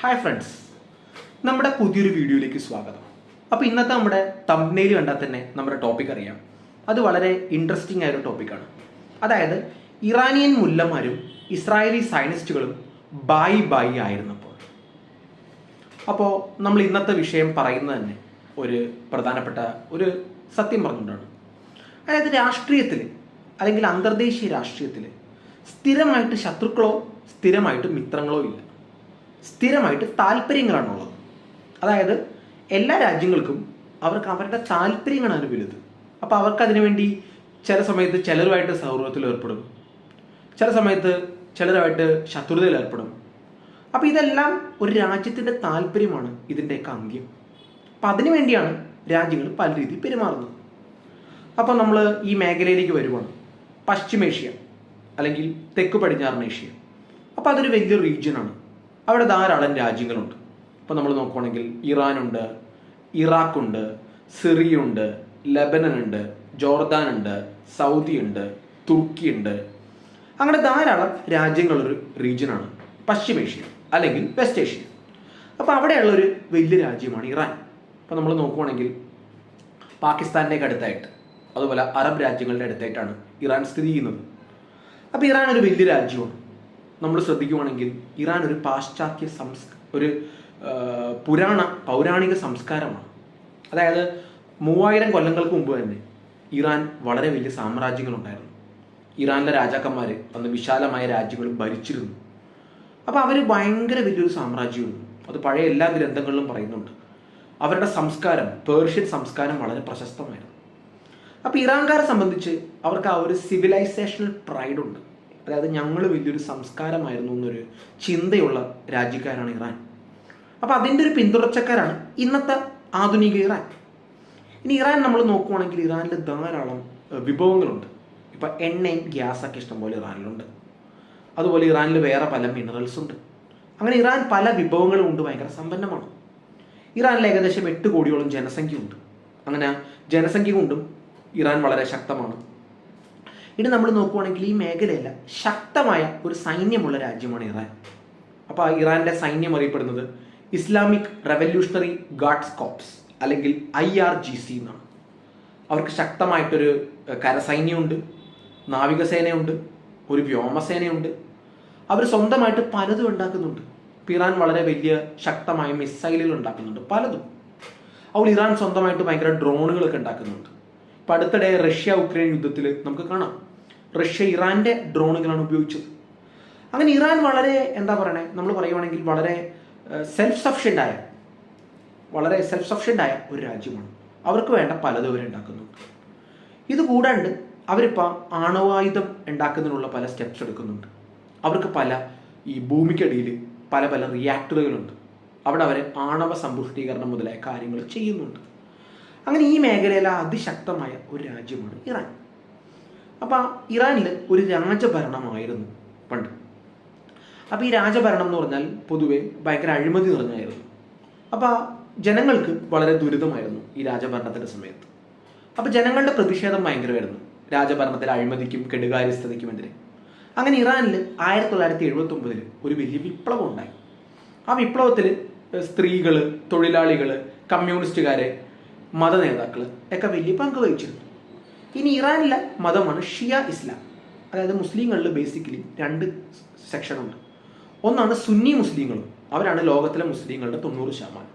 Hi friends നമ്മുടെ പുതിയൊരു വീഡിയോയിലേക്ക് സ്വാഗതം. അപ്പോൾ ഇന്നത്തെ നമ്മുടെ തമ്പ്നെയിൽ കണ്ടാൽ തന്നെ നമ്മുടെ ടോപ്പിക് അറിയാം. അത് വളരെ ഇൻട്രസ്റ്റിംഗ് ആയ ഒരു ടോപ്പിക്കാണ് അതായത് ഇറാനിയൻ മുല്ലമാരും ഇസ്രായേലി സയനിസ്റ്റുകളും ബായി ബായി ആയിരുന്നപ്പോൾ. അപ്പോൾ നമ്മൾ ഇന്നത്തെ വിഷയം പറയുന്നത് തന്നെ ഒരു പ്രധാനപ്പെട്ട ഒരു സത്യം പറഞ്ഞുകൊണ്ടാണ്. അതായത് രാഷ്ട്രീയത്തിൽ അല്ലെങ്കിൽ അന്തർദേശീയ രാഷ്ട്രീയത്തിൽ സ്ഥിരമായിട്ട് ശത്രുക്കളോ സ്ഥിരമായിട്ട് മിത്രങ്ങളോ ഇല്ല. സ്ഥിരമായിട്ട് താല്പര്യങ്ങളാണുള്ളത്. അതായത് എല്ലാ രാജ്യങ്ങൾക്കും അവർക്ക് അവരുടെ താല്പര്യങ്ങളാണ് വലുത് അപ്പോൾ അവർക്ക് അതിനുവേണ്ടി ചില സമയത്ത് ചിലരുമായിട്ട് സൗഹൃദത്തിൽ ഏർപ്പെടും. ചില സമയത്ത് ചിലരുമായിട്ട് ശത്രുതയിൽ ഏർപ്പെടും. അപ്പോൾ ഇതെല്ലാം ഒരു രാജ്യത്തിന്റെ താല്പര്യമാണ് ഇതിന്റെയൊക്കെ അന്ത്യം. അപ്പം അതിനു വേണ്ടിയാണ് രാജ്യങ്ങൾ പല രീതിയിൽ പെരുമാറുന്നത്. അപ്പോൾ നമ്മൾ ഈ മേഖലയിലേക്ക് വരുവാണ്. പശ്ചിമേഷ്യ അല്ലെങ്കിൽ തെക്ക് പടിഞ്ഞാറൻ ഏഷ്യ. അപ്പോൾ അതൊരു വലിയ റീജിയനാണ് അവിടെ ധാരാളം രാജ്യങ്ങളുണ്ട്. ഇപ്പോൾ നമ്മൾ നോക്കുവാണെങ്കിൽ ഇറാനുണ്ട് ഇറാഖുണ്ട് സിറിയുണ്ട് ലെബനൻ ഉണ്ട് ജോർദാൻ ഉണ്ട് സൗദി ഉണ്ട് തുർക്കി ഉണ്ട് അങ്ങനെ ധാരാളം രാജ്യങ്ങളൊരു റീജിയനാണ് പശ്ചിമേഷ്യ അല്ലെങ്കിൽ വെസ്റ്റ് ഏഷ്യ. അപ്പോൾ അവിടെയുള്ളൊരു വലിയ രാജ്യമാണ് ഇറാൻ. അപ്പോൾ നമ്മൾ നോക്കുവാണെങ്കിൽ പാകിസ്ഥാനിലേക്ക് അടുത്തായിട്ട് അതുപോലെ അറബ് രാജ്യങ്ങളുടെ അടുത്തായിട്ടാണ് ഇറാൻ സ്ഥിതി ചെയ്യുന്നത്. അപ്പോൾ ഇറാൻ ഒരു വലിയ രാജ്യമാണ്. നമ്മൾ ശ്രദ്ധിക്കുവാണെങ്കിൽ ഇറാൻ ഒരു പാശ്ചാത്യ സംസ് ഒരു പുരാണ പൗരാണിക സംസ്കാരമാണ്. അതായത് മൂവായിരം കൊല്ലങ്ങൾക്ക് മുമ്പ് തന്നെ ഇറാൻ വളരെ വലിയ സാമ്രാജ്യങ്ങളുണ്ടായിരുന്നു. ഇറാനിലെ രാജാക്കന്മാർ അന്ന് വിശാലമായ രാജ്യങ്ങൾ ഭരിച്ചിരുന്നു. അപ്പോൾ അവർ ഭയങ്കര വലിയൊരു സാമ്രാജ്യമായിരുന്നു. അത് പഴയ എല്ലാ ഗ്രന്ഥങ്ങളിലും പറയുന്നുണ്ട്. അവരുടെ സംസ്കാരം പേർഷ്യൻ സംസ്കാരം വളരെ പ്രശസ്തമായിരുന്നു. അപ്പോൾ ഇറാൻകാരെ സംബന്ധിച്ച് അവർക്ക് ആ ഒരു സിവിലൈസേഷണൽ പ്രൈഡ് ഉണ്ട്. അതായത് ഞങ്ങൾ വലിയൊരു സംസ്കാരമായിരുന്നു എന്നൊരു ചിന്തയുള്ള രാജ്യക്കാരാണ് ഇറാൻ. അപ്പോൾ അതിന്റെ ഒരു പിന്തുടർച്ചക്കാരാണ് ഇന്നത്തെ ആധുനിക ഇറാൻ. ഇനി ഇറാൻ നമ്മൾ നോക്കുവാണെങ്കിൽ ഇറാനിൽ ധാരാളം വിഭവങ്ങളുണ്ട്. ഇപ്പം എണ്ണയും ഗ്യാസൊക്കെ ഇഷ്ടംപോലെ ഇറാനിലുണ്ട്. അതുപോലെ ഇറാനിൽ വേറെ പല മിനറൽസ് ഉണ്ട് അങ്ങനെ ഇറാൻ പല വിഭവങ്ങളും ഉണ്ട് ഭയങ്കര സമ്പന്നമാണ്. ഇറാനിൽ ഏകദേശം എട്ട് കോടിയോളം ജനസംഖ്യ ഉണ്ട് അങ്ങനെ ജനസംഖ്യ കൊണ്ടും ഇറാൻ വളരെ ശക്തമാണ്. ഇനി നമ്മൾ നോക്കുവാണെങ്കിൽ ഈ മേഖലയല്ല ശക്തമായ ഒരു സൈന്യമുള്ള രാജ്യമാണ് ഇറാൻ. അപ്പോൾ ഇറാന്റെ സൈന്യം അറിയപ്പെടുന്നത് ഇസ്ലാമിക് റെവല്യൂഷണറി ഗാർഡ്സ് കോപ്സ് അല്ലെങ്കിൽ ഐ ആർ ജി സി എന്നാണ്. അവർക്ക് ശക്തമായിട്ടൊരു കരസൈന്യമുണ്ട് നാവികസേനയുണ്ട് ഒരു വ്യോമസേനയുണ്ട്. അവർ സ്വന്തമായിട്ട് പലതും ഉണ്ടാക്കുന്നുണ്ട്. ഇറാൻ വളരെ വലിയ ശക്തമായ മിസൈലുകൾ ഉണ്ടാക്കുന്നുണ്ട് പലതും. അവൾ ഇറാൻ സ്വന്തമായിട്ട് ഭയങ്കര ഡ്രോണുകളൊക്കെ ഉണ്ടാക്കുന്നുണ്ട്. ഇപ്പം അടുത്തിടെ റഷ്യ ഉക്രൈൻ യുദ്ധത്തിൽ നമുക്ക് കാണാം. റഷ്യ ഇറാന്റെ ഡ്രോണുകളാണ് ഉപയോഗിച്ചത്. അങ്ങനെ ഇറാൻ വളരെ എന്താ പറയണേ നമ്മൾ പറയുവാണെങ്കിൽ വളരെ സെൽഫ് സഫിഷ്യന്റ് ആയ വളരെ സെൽഫ് സഫിഷ്യന്റ് ആയ ഒരു രാജ്യമാണ്. അവർക്ക് വേണ്ട പലതും അവർ ഉണ്ടാക്കുന്നുണ്ട് ഇത് കൂടാണ്ട് അവരിപ്പോൾ ആണവായുധം ഉണ്ടാക്കുന്നതിനുള്ള പല സ്റ്റെപ്സ് എടുക്കുന്നുണ്ട്. അവർക്ക് പല ഈ ഭൂമിക്കടിയിൽ പല പല റിയാക്ടറുകളുണ്ട് അവിടെ അവർ ആണവ സമ്പുഷ്ടീകരണം മുതലായ കാര്യങ്ങൾ ചെയ്യുന്നുണ്ട്. അങ്ങനെ ഈ മേഖലയിലെ അതിശക്തമായ ഒരു രാജ്യമാണ് ഇറാൻ. അപ്പോൾ ഇറാനിൽ ഒരു രാജഭരണമായിരുന്നു പണ്ട്. അപ്പോൾ ഈ രാജഭരണം എന്ന് പറഞ്ഞാൽ പൊതുവെ ഭയങ്കര അഴിമതി നിറഞ്ഞായിരുന്നു അപ്പോൾ ജനങ്ങൾക്ക് വളരെ ദുരിതമായിരുന്നു ഈ രാജഭരണത്തിന്റെ സമയത്ത്. അപ്പോൾ ജനങ്ങളുടെ പ്രതിഷേധം ഭയങ്കരമായിരുന്നു. രാജഭരണത്തിലെ അഴിമതിക്കും കെടുകാര്യസ്ഥതയ്ക്കുമെതിരെ അങ്ങനെ ഇറാനിൽ ആയിരത്തി തൊള്ളായിരത്തി എഴുപത്തി ഒമ്പതിൽ ഒരു വലിയ വിപ്ലവം ഉണ്ടായി. ആ വിപ്ലവത്തിൽ സ്ത്രീകൾ തൊഴിലാളികൾ കമ്മ്യൂണിസ്റ്റുകാരെ മത നേതാക്കൾ ഒക്കെ വലിയ പങ്ക് വഹിച്ചിരുന്നു. ഇനി ഇറാനിലെ മതമാണ് ഷിയ ഇസ്ലാം. അതായത് മുസ്ലിങ്ങളിൽ ബേസിക്കലി രണ്ട് സെക്ഷനുണ്ട് ഒന്നാണ് സുന്നി മുസ്ലിങ്ങളും അവരാണ് ലോകത്തിലെ മുസ്ലിങ്ങളുടെ തൊണ്ണൂറ് ശതമാനം.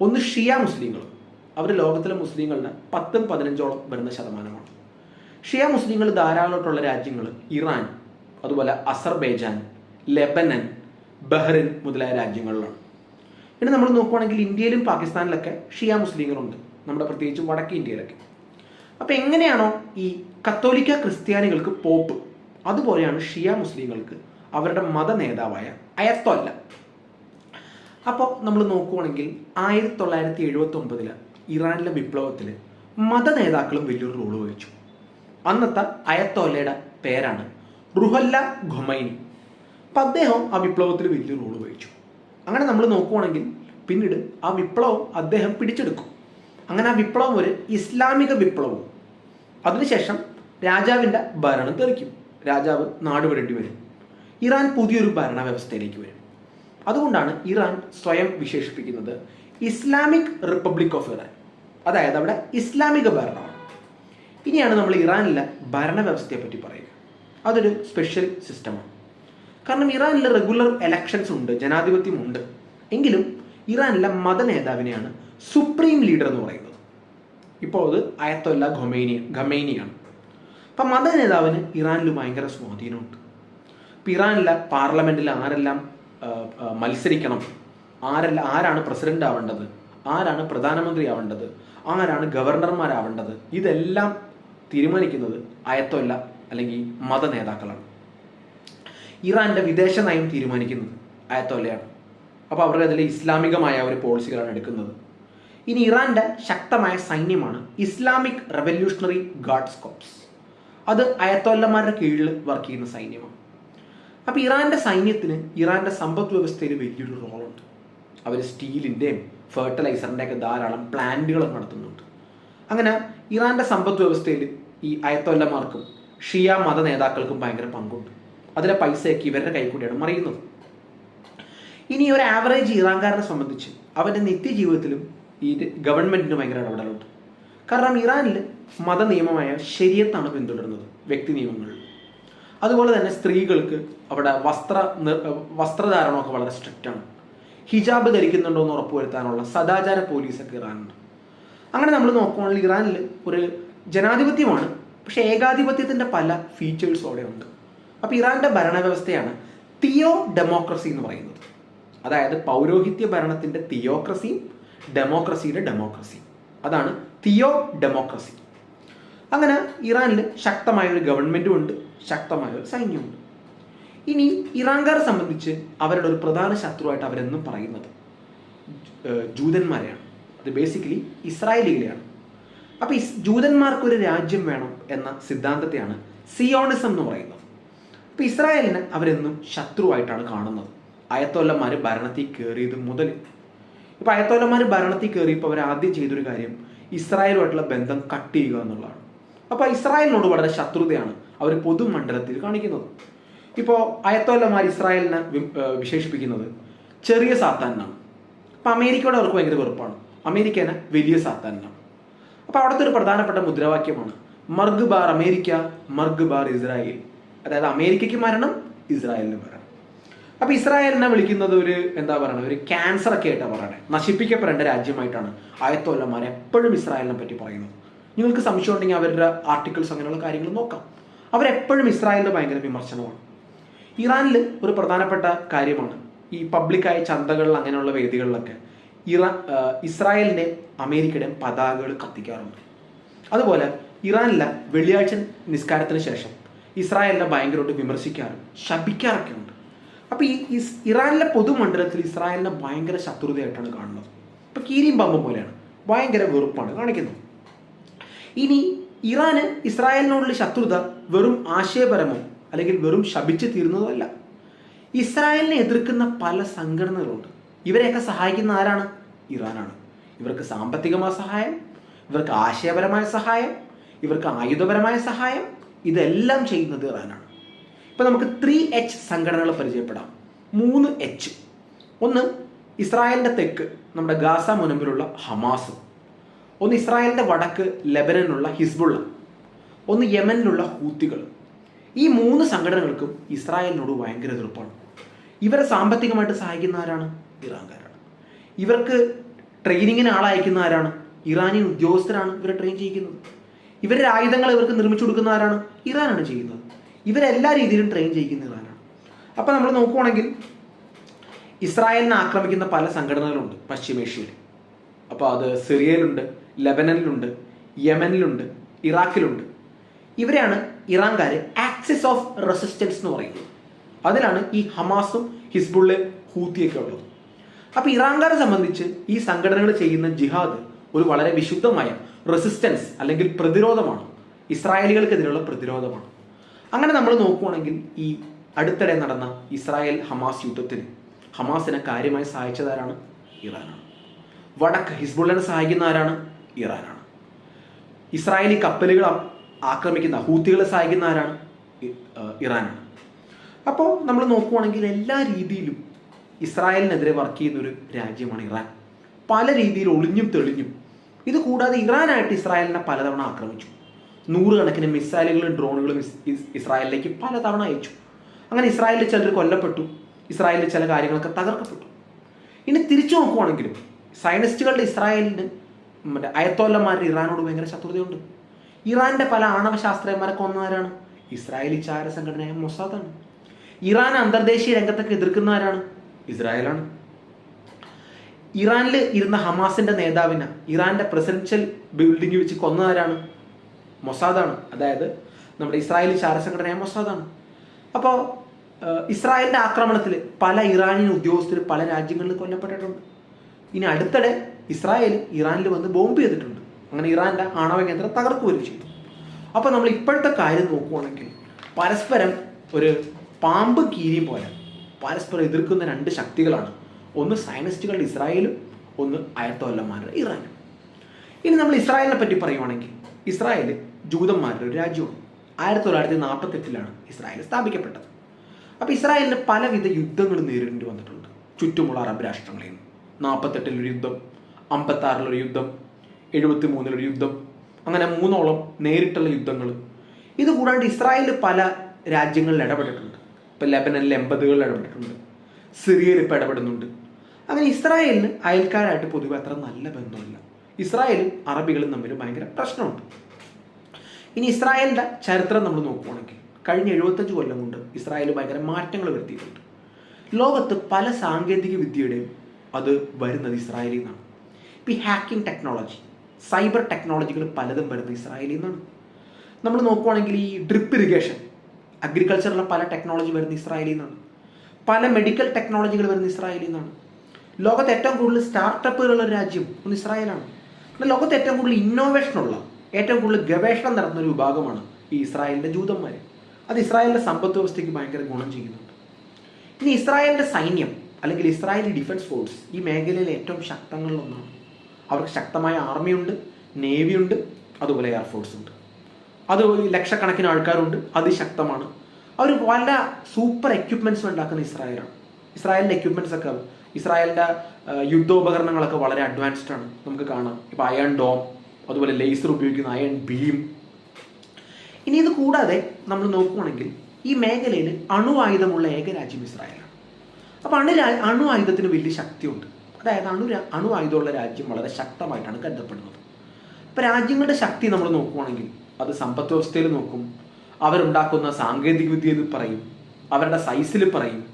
ഒന്ന് ഷിയ മുസ്ലിങ്ങളും അവർ ലോകത്തിലെ മുസ്ലിങ്ങളുടെ പത്തും പതിനഞ്ചോളം വരുന്ന ശതമാനമാണ്. ഷിയ മുസ്ലിങ്ങൾ ധാരാളമായിട്ടുള്ള രാജ്യങ്ങൾ ഇറാൻ അതുപോലെ അസർബൈജാൻ ലെബനൻ ബഹ്റിൻ മുതലായ രാജ്യങ്ങളിലാണ്. ഇനി നമ്മൾ നോക്കുവാണെങ്കിൽ ഇന്ത്യയിലും പാകിസ്ഥാനിലൊക്കെ ഷിയ മുസ്ലിങ്ങളുണ്ട്. നമ്മുടെ പ്രത്യേകിച്ച് വടക്കേ ഇന്ത്യയിലൊക്കെ. അപ്പം എങ്ങനെയാണോ ഈ കത്തോലിക്ക ക്രിസ്ത്യാനികൾക്ക് പോപ്പ്? അതുപോലെയാണ് ഷിയ മുസ്ലിങ്ങൾക്ക് അവരുടെ മത നേതാവായ അയത്തൊല്ല. അപ്പോൾ നമ്മൾ നോക്കുവാണെങ്കിൽ ആയിരത്തി തൊള്ളായിരത്തി എഴുപത്തി ഒമ്പതിൽ ഇറാനിലെ വിപ്ലവത്തിൽ മത നേതാക്കളും വലിയൊരു റോൾ വഹിച്ചു. അന്നത്തെ അയത്തോലയുടെ പേരാണ് റുഹല്ല ഖൊമൈനി. അപ്പം അദ്ദേഹം ആ വിപ്ലവത്തിൽ വലിയ റോൾ വഹിച്ചു. അങ്ങനെ നമ്മൾ നോക്കുവാണെങ്കിൽ പിന്നീട് ആ വിപ്ലവം അദ്ദേഹം പിടിച്ചെടുക്കും. അങ്ങനെ ആ വിപ്ലവം ഒരു ഇസ്ലാമിക വിപ്ലവവും അതിനുശേഷം രാജാവിന്റെ ഭരണം തെറിക്കും. രാജാവ് നാട് വിടേണ്ടി വരും. ഇറാൻ പുതിയൊരു ഭരണ വ്യവസ്ഥയിലേക്ക് വരും. അതുകൊണ്ടാണ് ഇറാൻ സ്വയം വിശേഷിപ്പിക്കുന്നത് ഇസ്ലാമിക് റിപ്പബ്ലിക് ഓഫ് ഇറാൻ. അതായത് അവിടെ ഇസ്ലാമിക ഭരണമാണ്. ഇനിയാണ് നമ്മൾ ഇറാനിലെ ഭരണവ്യവസ്ഥയെ പറ്റി പറയുക. അതൊരു സ്പെഷ്യൽ സിസ്റ്റമാണ് കാരണം ഇറാനിലെ റെഗുലർ എലക്ഷൻസ് ഉണ്ട് ജനാധിപത്യമുണ്ട് എങ്കിലും ഇറാനിലെ മത നേതാവിനെയാണ് സുപ്രീം ലീഡർ എന്ന് പറയുന്നത്. ഇപ്പോൾ അത് അയത്തൊല്ല ഖൊമേനിയ ഖമേനിയാണ്. അപ്പം മത നേതാവിന് ഇറാനിൽ ഭയങ്കര സ്വാധീനമുണ്ട്. ഇപ്പം ഇറാനിലെ പാർലമെന്റിൽ ആരെല്ലാം മത്സരിക്കണം ആരെല്ലാം ആരാണ് പ്രസിഡന്റ് ആവേണ്ടത് ആരാണ് പ്രധാനമന്ത്രി ആവേണ്ടത് ആരാണ് ഗവർണർമാരാവേണ്ടത് ഇതെല്ലാം തീരുമാനിക്കുന്നത് അയത്തൊല്ല അല്ലെങ്കിൽ മത നേതാക്കളാണ്. ഇറാന്റെ വിദേശ നയം തീരുമാനിക്കുന്നത് അയത്തൊല്ലയാണ്. അപ്പോൾ അവർ അതിൽ ഇസ്ലാമികമായ ഒരു പോളിസികളാണ് എടുക്കുന്നത്. ഇനി ഇറാന്റെ ശക്തമായ സൈന്യമാണ് ഇസ്ലാമിക് റെവല്യൂഷണറി ഗാർഡ്സ് കോപ്സ് അത് അയത്തോല്ലന്മാരുടെ കീഴിൽ വർക്ക് ചെയ്യുന്ന സൈന്യമാണ്. അപ്പോൾ ഇറാന്റെ സൈന്യത്തിന് ഇറാന്റെ സമ്പദ് വ്യവസ്ഥയിൽ വലിയൊരു റോളുണ്ട് അവർ സ്റ്റീലിന്റെയും ഫെർട്ടിലൈസറിന്റെ ഒക്കെ ധാരാളം പ്ലാന്റുകൾ നടത്തുന്നുണ്ട്. അങ്ങനെ ഇറാന്റെ സമ്പദ് വ്യവസ്ഥയിൽ ഈ അയത്തോല്ലമാർക്കും ഷിയ മത നേതാക്കൾക്കും ഭയങ്കര പങ്കുണ്ട്. അതിലെ പൈസയൊക്കെ ഇവരുടെ കൈ കൂടിയാണ് മറിയുന്നത്. ഇനി ഒരു ആവറേജ് ഇറാൻകാരനെ സംബന്ധിച്ച് അവന്റെ നിത്യജീവിതത്തിലും ഈ ഗവൺമെന്റിന് ഭയങ്കര ഇടപെടലുണ്ട്. കാരണം ഇറാനിൽ മതനിയമമായ ശരിയത്താണ് പിന്തുടരുന്നത് വ്യക്തി നിയമങ്ങളിൽ അതുപോലെ തന്നെ സ്ത്രീകൾക്ക് അവിടെ വസ്ത്ര വസ്ത്രധാരണമൊക്കെ വളരെ സ്ട്രിക്റ്റ് ആണ്. ഹിജാബ് ധരിക്കുന്നുണ്ടോ എന്ന് ഉറപ്പുവരുത്താനുള്ള സദാചാര പോലീസൊക്കെ ഇറാനുണ്ട് അങ്ങനെ നമ്മൾ നോക്കുകയാണെങ്കിൽ ഇറാനിൽ ഒരു ജനാധിപത്യമാണ് പക്ഷെ ഏകാധിപത്യത്തിന്റെ പല ഫീച്ചേഴ്സും അവിടെ ഉണ്ട് അപ്പോൾ ഇറാന്റെ ഭരണവ്യവസ്ഥയാണ് തിയോ ഡെമോക്രസി എന്ന് പറയുന്നത്. അതായത് പൗരോഹിത്യ ഭരണത്തിന്റെ തിയോക്രസിയും ഡെമോക്രസിയുടെ ഡെമോക്രസി അതാണ് തിയോ ഡെമോക്രസി അങ്ങനെ ഇറാനിൽ ശക്തമായ ഒരു ഗവൺമെന്റും ഉണ്ട് ശക്തമായ ഒരു സൈന്യമുണ്ട്. ഇനി ഇറാൻകാരെ സംബന്ധിച്ച് അവരുടെ ഒരു പ്രധാന ശത്രുവായിട്ട് അവരെന്നും പറയുന്നത് ജൂതന്മാരെയാണ്. അത് ബേസിക്കലി ഇസ്രായേലികളെയാണ്. അപ്പോൾ ഇസ് ജൂതന്മാർക്കൊരു രാജ്യം വേണം എന്ന സിദ്ധാന്തത്തെയാണ് സിയോണിസം എന്ന് പറയുന്നത്. അപ്പോൾ ഇസ്രായേലിനെ അവരെന്നും ശത്രുവായിട്ടാണ് കാണുന്നത്. അയത്തോല്ലന്മാർ ഭരണത്തിൽ കയറിയത് മുതൽ ഇപ്പോൾ അയത്തോലന്മാർ ഭരണത്തിൽ കയറിയപ്പോൾ അവർ ആദ്യം ചെയ്തൊരു കാര്യം ഇസ്രായേലുമായിട്ടുള്ള ബന്ധം കട്ട് ചെയ്യുക എന്നുള്ളതാണ്. അപ്പോൾ ഇസ്രായേലിനോട് വളരെ ശത്രുതയാണ് അവർ പൊതുമണ്ഡലത്തിൽ കാണിക്കുന്നത്. ഇപ്പോൾ അയത്തോലന്മാർ ഇസ്രായേലിനെ വിശേഷിപ്പിക്കുന്നത് ചെറിയ സാത്താനാണ്. അപ്പോൾ അമേരിക്കയോട് അവർക്ക് ഭയങ്കര വെറുപ്പാണ്. അമേരിക്കനെ വലിയ സാത്താനാണ്. അപ്പോൾ അവിടുത്തെ ഒരു പ്രധാനപ്പെട്ട മുദ്രാവാക്യമാണ് മർഗ് ബാർ അമേരിക്ക മർഗ് ബാർ ഇസ്രായേൽ. അതായത് അമേരിക്കയ്ക്ക് മരണം ഇസ്രായേലിന് മരണം. അപ്പോൾ ഇസ്രായേലിനെ വിളിക്കുന്നത് ഒരു എന്താ പറയുക ഒരു ക്യാൻസർ ഒക്കെ ആയിട്ടാണ് പറയണേ. നശിപ്പിക്കപ്പെടേണ്ട രാജ്യമായിട്ടാണ് ആയത്തോല്ലന്മാർ എപ്പോഴും ഇസ്രായേലിനെ പറ്റി പറയുന്നത്. നിങ്ങൾക്ക് സംശയം ഉണ്ടെങ്കിൽ അവരുടെ ആർട്ടിക്കിൾസ് അങ്ങനെയുള്ള കാര്യങ്ങൾ നോക്കാം. അവരെപ്പോഴും ഇസ്രായേലിന്റെ ഭയങ്കര വിമർശനമാണ്. ഇറാനിൽ ഒരു പ്രധാനപ്പെട്ട കാര്യമാണ്. ഈ പബ്ലിക്കായ ചന്തകളിൽ അങ്ങനെയുള്ള വേദികളിലൊക്കെ ഇറാൻ ഇസ്രായേലിന്റെയും അമേരിക്കയുടെയും പതാകകൾ കത്തിക്കാറുണ്ട്. അതുപോലെ ഇറാനിലെ വെള്ളിയാഴ്ച നിസ്കാരത്തിന് ശേഷം ഇസ്രായേലിനെ ഭയങ്കരമായിട്ട് വിമർശിക്കാറും ശപിക്കാറൊക്കെ ഉണ്ട് അപ്പോൾ ഈ ഇറാനിലെ പൊതുമണ്ഡലത്തിൽ ഇസ്രായേലിനെ ഭയങ്കര ശത്രുതയായിട്ടാണ് കാണുന്നത്. ഇപ്പോൾ കീരിയും പമ്പും പോലെയാണ്. ഭയങ്കര വെറുപ്പാണ്. കാണിക്കുന്നത് ഇനി ഇറാന് ഇസ്രായേലിനോടുള്ള ശത്രുത വെറും ആശയപരമോ അല്ലെങ്കിൽ വെറും ശപിച്ച് തീരുന്നതോ അല്ല. ഇസ്രായേലിനെ എതിർക്കുന്ന പല സംഘടനകളുണ്ട്. ഇവരെയൊക്കെ സഹായിക്കുന്ന ആരാണ്? ഇറാനാണ്. ഇവർക്ക് സാമ്പത്തികമായ സഹായം ഇവർക്ക് ആശയപരമായ സഹായം ഇവർക്ക് ആയുധപരമായ സഹായം ഇതെല്ലാം ചെയ്യുന്നത് ഇറാനാണ്. ഇപ്പൊ നമുക്ക് ത്രീ എച്ച് സംഘടനകൾ പരിചയപ്പെടാം. മൂന്ന് എച്ച് ഒന്ന് ഇസ്രായേലിന്റെ തെക്ക് നമ്മുടെ ഗാസ മുനമ്പിലുള്ള ഹമാസ്. ഒന്ന് ഇസ്രായേലിന്റെ വടക്ക് ലെബനനിലുള്ള ഹിസ്ബുള്ള. ഒന്ന് യമനിലുള്ള ഹൂത്തികൾ. ഈ മൂന്ന് സംഘടനകൾക്കും ഇസ്രായേലിനോട് ഭയങ്കര എതിർപ്പാണ്. ഇവരെ സാമ്പത്തികമായിട്ട് സഹായിക്കുന്ന ആരാണ്? ഇറാൻകാരാണ്. ഇവർക്ക് ട്രെയിനിങ്ങിന് ആളയക്കുന്ന ആരാണ്? ഇറാനിയൻ ഉദ്യോഗസ്ഥരാണ് ഇവരെ ട്രെയിൻ ചെയ്യിക്കുന്നത് ഇവരുടെ ആയുധങ്ങൾ ഇവർക്ക് നിർമ്മിച്ചു കൊടുക്കുന്ന ആരാണ്? ഇറാനാണ് ചെയ്യുന്നത്. ഇവരെല്ലാ രീതിയിലും ട്രെയിൻ ചെയ്യിക്കുന്ന അപ്പോൾ അപ്പം നമ്മൾ നോക്കുവാണെങ്കിൽ ഇസ്രായേലിനെ ആക്രമിക്കുന്ന പല സംഘടനകളുണ്ട് പശ്ചിമേഷ്യയിൽ. അപ്പോൾ അത് സിറിയയിലുണ്ട് ലെബനനിലുണ്ട് യമനിലുണ്ട് ഇറാഖിലുണ്ട്. ഇവരെയാണ് ഇറാൻകാർ ആക്സിസ് ഓഫ് റെസിസ്റ്റൻസ് എന്ന് പറയുന്നത്. അതിലാണ് ഈ ഹമാസും ഹിസ്ബുള്ള് ഹൂത്തിയൊക്കെ ഉള്ളത്. അപ്പോൾ ഇറാൻകാരെ സംബന്ധിച്ച് ഈ സംഘടനകൾ ചെയ്യുന്ന ജിഹാദ് ഒരു വളരെ വിശുദ്ധമായ റെസിസ്റ്റൻസ് അല്ലെങ്കിൽ പ്രതിരോധമാണ്. ഇസ്രായേലികൾക്കെതിരെയുള്ള പ്രതിരോധമാണ്. അങ്ങനെ നമ്മൾ നോക്കുകയാണെങ്കിൽ ഈ അടുത്തിടെ നടന്ന ഇസ്രായേൽ ഹമാസ് യുദ്ധത്തിന് ഹമാസിനെ കാര്യമായി സഹായിച്ചതാരാണ് ഇറാനാണ്. വടക്ക് ഹിസ്ബുള്ളിനെ സഹായിക്കുന്ന ആരാണ്? ഇറാനാണ്. ഇസ്രായേലി കപ്പലുകൾ ആക്രമിക്കുന്ന ഹൂത്തികളെ സഹായിക്കുന്ന ആരാണ്? ഇറാനാണ്. അപ്പോൾ നമ്മൾ നോക്കുവാണെങ്കിൽ എല്ലാ രീതിയിലും ഇസ്രായേലിനെതിരെ വർക്ക് ചെയ്യുന്ന ഒരു രാജ്യമാണ് ഇറാൻ. പല രീതിയിൽ ഒളിഞ്ഞും തെളിഞ്ഞും. ഇത് കൂടാതെ ഇറാനായിട്ട് ഇസ്രായേലിനെ പലതവണ ആക്രമിച്ചു. നൂറുകണക്കിന് മിസൈലുകളും ഡ്രോണുകളും ഇസ് ഇസ് ഇസ്രായേലിലേക്ക് പലതവണ അയച്ചു. അങ്ങനെ ഇസ്രായേലിൽ ചിലർ കൊല്ലപ്പെട്ടു. ഇസ്രായേലിൽ ചില കാര്യങ്ങളൊക്കെ തകർക്കപ്പെട്ടു. ഇനി തിരിച്ചു നോക്കുവാണെങ്കിലും സയനിസ്റ്റുകളുടെ ഇസ്രായേലിന് മറ്റേ അയത്തോല്ലന്മാരുടെ ഇറാനോട് ഭയങ്കര ശത്രുതയുണ്ട്. ഇറാന്റെ പല ആണവ ശാസ്ത്രജ്ഞന്മാരെ കൊന്നവരാണ് ഇസ്രായേലി ചാര സംഘടനയായ മൊസാദാണ് ഇറാൻ അന്തർദേശീയ രംഗത്തൊക്കെ എതിർക്കുന്നവരാണ്. ഇസ്രായേലാണ്. ഇറാനിൽ ഇരുന്ന ഹമാസിന്റെ നേതാവിനെ ഇറാന്റെ പ്രസിഡൻഷ്യൽ ബിൽഡിംഗ് വെച്ച് കൊന്നവരാണ്. മൊസാദാണ്. അതായത് നമ്മുടെ ഇസ്രായേലി ചാര സംഘടനയായ മൊസാദാണ് അപ്പോൾ ഇസ്രായേലിന്റെ ആക്രമണത്തിൽ പല ഇറാനിയൻ ഉദ്യോഗസ്ഥർ പല രാജ്യങ്ങളിൽ കൊല്ലപ്പെട്ടിട്ടുണ്ട്. ഇനി അടുത്തിടെ ഇസ്രായേൽ ഇറാനിൽ വന്ന് ബോംബ് ചെയ്തിട്ടുണ്ട്. അങ്ങനെ ഇറാന്റെ ആണവ കേന്ദ്രം തകർക്കുകയും ചെയ്തു. അപ്പോൾ നമ്മൾ ഇപ്പോഴത്തെ കാര്യം നോക്കുകയാണെങ്കിൽ പരസ്പരം ഒരു പാമ്പ് കീരിയും പോലെ പരസ്പരം എതിർക്കുന്ന രണ്ട് ശക്തികളാണ്. ഒന്ന് സയനിസ്റ്റുകളുടെ ഇസ്രായേലും ഒന്ന് അയത്തോല്ലന്മാരുടെ ഇറാനും. ഇനി നമ്മൾ ഇസ്രായേലിനെ പറ്റി പറയുവാണെങ്കിൽ ഇസ്രായേൽ ജൂതന്മാരുടെ ഒരു രാജ്യമാണ് ആയിരത്തി തൊള്ളായിരത്തി നാൽപ്പത്തെട്ടിലാണ് ഇസ്രായേൽ സ്ഥാപിക്കപ്പെട്ടത്. അപ്പോൾ ഇസ്രായേലിന് പലവിധ യുദ്ധങ്ങൾ നേരിടേണ്ടി വന്നിട്ടുണ്ട്. ചുറ്റുമുള്ള അറബ് രാഷ്ട്രങ്ങളിൽ നിന്ന് നാൽപ്പത്തെട്ടിലൊരു യുദ്ധം അമ്പത്താറിലൊരു യുദ്ധം എഴുപത്തി മൂന്നിലൊരു യുദ്ധം അങ്ങനെ മൂന്നോളം നേരിട്ടുള്ള യുദ്ധങ്ങൾ. ഇത് കൂടാണ്ട് ഇസ്രായേൽ പല രാജ്യങ്ങളിൽ ഇടപെട്ടിട്ടുണ്ട്. ഇപ്പം ലെബനനിൽ എൺപതുകളിൽ ഇടപെട്ടിട്ടുണ്ട്. സിറിയയിൽ ഇപ്പോൾ ഇടപെടുന്നുണ്ട്. അങ്ങനെ ഇസ്രായേലിന് അയൽക്കാരായിട്ട് പൊതുവെ അത്ര നല്ല ബന്ധമില്ല. ഇസ്രായേലും അറബികളും തമ്മിൽ ഭയങ്കര പ്രശ്നമുണ്ട്. ഇനി ഇസ്രായേലിന്റെ ചരിത്രം നമ്മൾ നോക്കുകയാണെങ്കിൽ കഴിഞ്ഞ എഴുപത്തഞ്ച് കൊല്ലം കൊണ്ട് ഇസ്രായേൽ ഭയങ്കര മാറ്റങ്ങൾ വരുത്തിയിട്ടുണ്ട്. ലോകത്ത് പല സാങ്കേതിക വിദ്യയുടെയും അത് വരുന്നത് ഇസ്രായേലിൽ നിന്നാണ്. ഇപ്പം ഈ ഹാക്കിംഗ് ടെക്നോളജി സൈബർ ടെക്നോളജികൾ പലതും വരുന്നത് ഇസ്രായേലിൽ നിന്നാണ്. നമ്മൾ നോക്കുവാണെങ്കിൽ ഈ ഡ്രിപ്പ് ഇറിഗേഷൻ അഗ്രികൾച്ചറിലെ പല ടെക്നോളജി വരുന്ന ഇസ്രായേലിൽ നിന്നാണ്. പല മെഡിക്കൽ ടെക്നോളജികൾ വരുന്ന ഇസ്രായേലിൽ നിന്നാണ്. ലോകത്ത് ഏറ്റവും കൂടുതൽ സ്റ്റാർട്ടപ്പുകളുള്ള രാജ്യം ഒന്ന് ഇസ്രായേലാണ്. ലോകത്ത് ഏറ്റവും കൂടുതൽ ഇന്നോവേഷനുള്ള ഏറ്റവും കൂടുതൽ ഗവേഷണം നടത്തുന്ന ഒരു വിഭാഗമാണ് ഈ ഇസ്രായേലിന്റെ ജൂതന്മാർ അത് ഇസ്രായേലിന്റെ സമ്പദ് വ്യവസ്ഥയ്ക്ക് ഭയങ്കര ഗുണം ചെയ്യുന്നുണ്ട്. ഇനി ഇസ്രായേലിന്റെ സൈന്യം അല്ലെങ്കിൽ ഇസ്രായേലി ഡിഫൻസ് ഫോഴ്സ് ഈ മേഖലയിലെ ഏറ്റവും ശക്തങ്ങളിലൊന്നാണ് അവർക്ക് ശക്തമായ ആർമിയുണ്ട് നേവിയുണ്ട് അതുപോലെ എയർഫോഴ്സ് ഉണ്ട്. അത് ലക്ഷക്കണക്കിന് ആൾക്കാരുണ്ട് അതിശക്തമാണ് അവർ പല സൂപ്പർ എക്യുപ്മെന്റ്സ് ഉണ്ടാക്കുന്ന ഇസ്രായേലാണ്. ഇസ്രായേലിന്റെ എക്യുപ്മെന്റ്സ് ഒക്കെ ഇസ്രായേലിന്റെ യുദ്ധോപകരണങ്ങളൊക്കെ വളരെ അഡ്വാൻസ്ഡ് ആണ്. നമുക്ക് കാണാം. ഇപ്പോൾ അയൺ ഡോം അതുപോലെ ലേസർ ഉപയോഗിക്കുന്ന അയൺ ബീം ഇനി ഇത് കൂടാതെ നമ്മൾ നോക്കുവാണെങ്കിൽ ഈ മേഖലയിൽ അണുവായുധമുള്ള ഏക രാജ്യം ഇസ്രായേലാണ്. അപ്പോൾ അണു അണു ആയുധത്തിന് വലിയ ശക്തിയുണ്ട്. അതായത് അണു അണു ആയുധമുള്ള രാജ്യം വളരെ ശക്തമായിട്ടാണ് കരുതപ്പെടുന്നത്. അപ്പോൾ രാജ്യങ്ങളുടെ ശക്തി നമ്മൾ നോക്കുവാണെങ്കിൽ അത് സമ്പദ് വ്യവസ്ഥയിൽ നോക്കും. അവരുണ്ടാക്കുന്ന സാങ്കേതികവിദ്യ എന്ന് പറയും. അവരുടെ സൈസിൽ പറയും.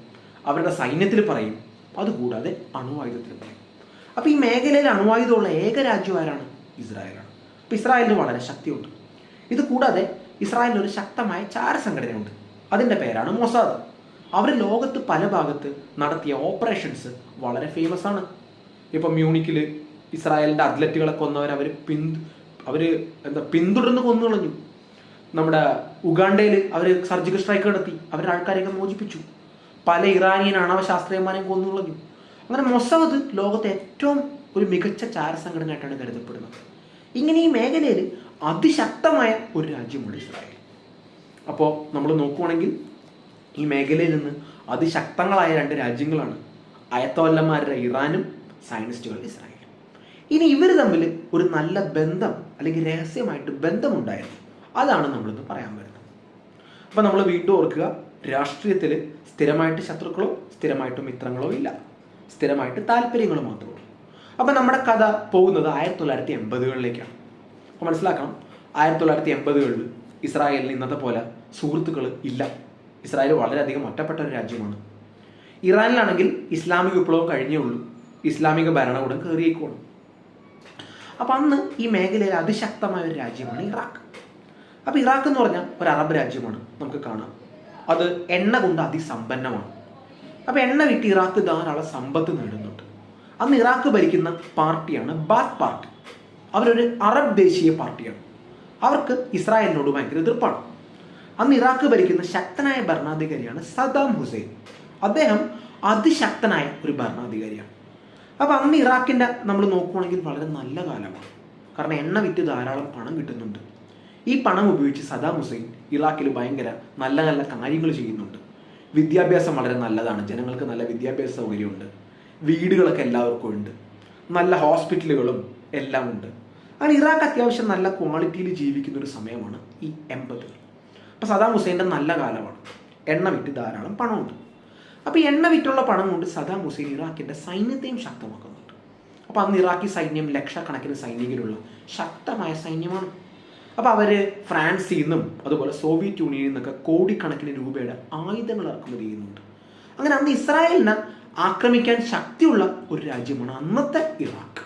അവരുടെ സൈന്യത്തിൽ പറയും. അതുകൂടാതെ അണുവായുധത്തിൽ പറയും അപ്പോൾ ഈ മേഖലയിൽ അണുവായുധമുള്ള ഏക രാജ്യം ആരാണ്? ഇസ്രായേലാണ്. അപ്പോൾ ഇസ്രായേലിന് വളരെ ശക്തിയുണ്ട്. ഇത് കൂടാതെ ഇസ്രായേലിന് ഒരു ശക്തമായ ചാരസംഘടനയുണ്ട്. അതിന്റെ പേരാണ് മൊസാദ്. അവർ ലോകത്ത് പല ഭാഗത്ത് നടത്തിയ ഓപ്പറേഷൻസ് വളരെ ഫേമസ് ആണ്. ഇപ്പം മ്യൂണിക്കിൽ ഇസ്രായേലിന്റെ അത്ലറ്റുകളെ കൊന്നവർ അവർ പിന്തു അവർ എന്താ പിന്തുടർന്ന് കൊന്നു കളഞ്ഞു. നമ്മുടെ ഉഗാണ്ടയിൽ അവർ സർജിക്കൽ സ്ട്രൈക്ക് നടത്തി. അവരുടെ ആൾക്കാരെയൊക്കെ മോചിപ്പിച്ചു. പല ഇറാനിയൻ ആണവ ശാസ്ത്രജ്ഞന്മാരെയും കൊന്നു അങ്ങനെ മൊസാദ് ലോകത്തെ ഏറ്റവും ഒരു മികച്ച ചാരസംഘടനയായിട്ടാണ് കരുതപ്പെടുന്നത്. ഇങ്ങനെ ഈ മേഖലയിൽ അതിശക്തമായ ഒരു രാജ്യമുണ്ട് ഇസ്രായേൽ. അപ്പോൾ നമ്മൾ നോക്കുവാണെങ്കിൽ ഈ മേഖലയിൽ നിന്ന് അതിശക്തങ്ങളായ രണ്ട് രാജ്യങ്ങളാണ് അയത്തോല്ലന്മാരുടെ ഇറാനും സയനിസ്റ്റുകളുടെ ഇസ്രായേലും. ഇനി ഇവർ തമ്മിൽ ഒരു നല്ല ബന്ധം അല്ലെങ്കിൽ രഹസ്യമായിട്ട് ബന്ധമുണ്ടായിരുന്നു. അതാണ് നമ്മളിന്ന് പറയാൻ വരുന്നത്. അപ്പോൾ നമ്മൾ വീണ്ടും ഓർക്കുക രാഷ്ട്രീയത്തിൽ സ്ഥിരമായിട്ട് ശത്രുക്കളോ സ്ഥിരമായിട്ട് മിത്രങ്ങളോ ഇല്ല. സ്ഥിരമായിട്ട് താല്പര്യങ്ങൾ മാത്രമേ ഉള്ളൂ. അപ്പോൾ നമ്മുടെ കഥ പോകുന്നത് ആയിരത്തി തൊള്ളായിരത്തി എൺപതുകളിലേക്കാണ് അപ്പോൾ മനസ്സിലാക്കണം ആയിരത്തി തൊള്ളായിരത്തി എൺപതുകളിൽ ഇസ്രായേലിന് ഇന്നത്തെ പോലെ സുഹൃത്തുക്കൾ ഇല്ല. ഇസ്രായേൽ വളരെയധികം ഒറ്റപ്പെട്ട ഒരു രാജ്യമാണ്. ഇറാനിലാണെങ്കിൽ ഇസ്ലാമിക വിപ്ലവം കഴിഞ്ഞേ ഉള്ളൂ. ഇസ്ലാമിക ഭരണകൂടം കയറിയേക്കുള്ളൂ അപ്പോൾ അന്ന് ഈ മേഖലയിൽ അതിശക്തമായ ഒരു രാജ്യമാണ് ഇറാഖ്. അപ്പോൾ ഇറാഖ് എന്ന് പറഞ്ഞാൽ ഒരു അറബ് രാജ്യമാണ് നമുക്ക് കാണാം. അത് എണ്ണ കൊണ്ട് അതിസമ്പന്നമാണ്. അപ്പോൾ എണ്ണ വിറ്റ് ഇറാഖ് ധാരാളം സമ്പത്ത് നേടുന്നുണ്ട്. അന്ന് ഇറാഖ് ഭരിക്കുന്ന പാർട്ടിയാണ് ബാത്ത് പാർട്ടി. അവരൊരു അറബ് ദേശീയ പാർട്ടിയാണ്. അവർക്ക് ഇസ്രായേലിനോട് ഭയങ്കര എതിർപ്പാണ്. അന്ന് ഇറാഖ് ഭരിക്കുന്ന ശക്തനായ ഭരണാധികാരിയാണ് സദാം ഹുസൈൻ. അദ്ദേഹം അതിശക്തനായ ഒരു ഭരണാധികാരിയാണ്. അപ്പോൾ അന്ന് ഇറാഖിന്റെ നമ്മൾ നോക്കുവാണെങ്കിൽ വളരെ നല്ല കാലമാണ്. കാരണം എണ്ണ വിറ്റ് ധാരാളം പണം കിട്ടുന്നുണ്ട്. ഈ പണം ഉപയോഗിച്ച് സദാം ഹുസൈൻ ഇറാഖിൽ ഭയങ്കര നല്ല നല്ല കാര്യങ്ങൾ ചെയ്യുന്നുണ്ട്. വിദ്യാഭ്യാസം വളരെ നല്ലതാണ്. ജനങ്ങൾക്ക് നല്ല വിദ്യാഭ്യാസ സൗകര്യമുണ്ട്. വീടുകളൊക്കെ എല്ലാവർക്കും ഉണ്ട്. നല്ല ഹോസ്പിറ്റലുകളും എല്ലാം ഉണ്ട്. അങ്ങനെ ഇറാഖ് അത്യാവശ്യം നല്ല ക്വാളിറ്റിയിൽ ജീവിക്കുന്ന ഒരു സമയമാണ് ഈ എൺപതുകൾ അപ്പോൾ സദാം ഹുസൈന്റെ നല്ല കാലമാണ്. എണ്ണ വിറ്റ് ധാരാളം പണമുണ്ട്. അപ്പോൾ എണ്ണ വിറ്റുള്ള പണം കൊണ്ട് സദാം ഹുസൈൻ ഇറാഖിന്റെ സൈന്യത്തെയും ശക്തമാക്കുന്നുണ്ട്. അപ്പോൾ അന്ന് ഇറാഖി സൈന്യം ലക്ഷക്കണക്കിന് സൈനികരുള്ള ശക്തമായ സൈന്യമാണ്. അപ്പോൾ അവർ ഫ്രാൻസിൽ നിന്നും അതുപോലെ സോവിയറ്റ് യൂണിയനിൽ നിന്നൊക്കെ കോടിക്കണക്കിന് രൂപയുടെ ആയുധങ്ങൾ ഇറക്കുമതി ചെയ്യുന്നുണ്ട്. അങ്ങനെ അന്ന് ഇസ്രായേലിനെ ആക്രമിക്കാൻ ശക്തിയുള്ള ഒരു രാജ്യമാണ് അന്നത്തെ ഇറാഖ്.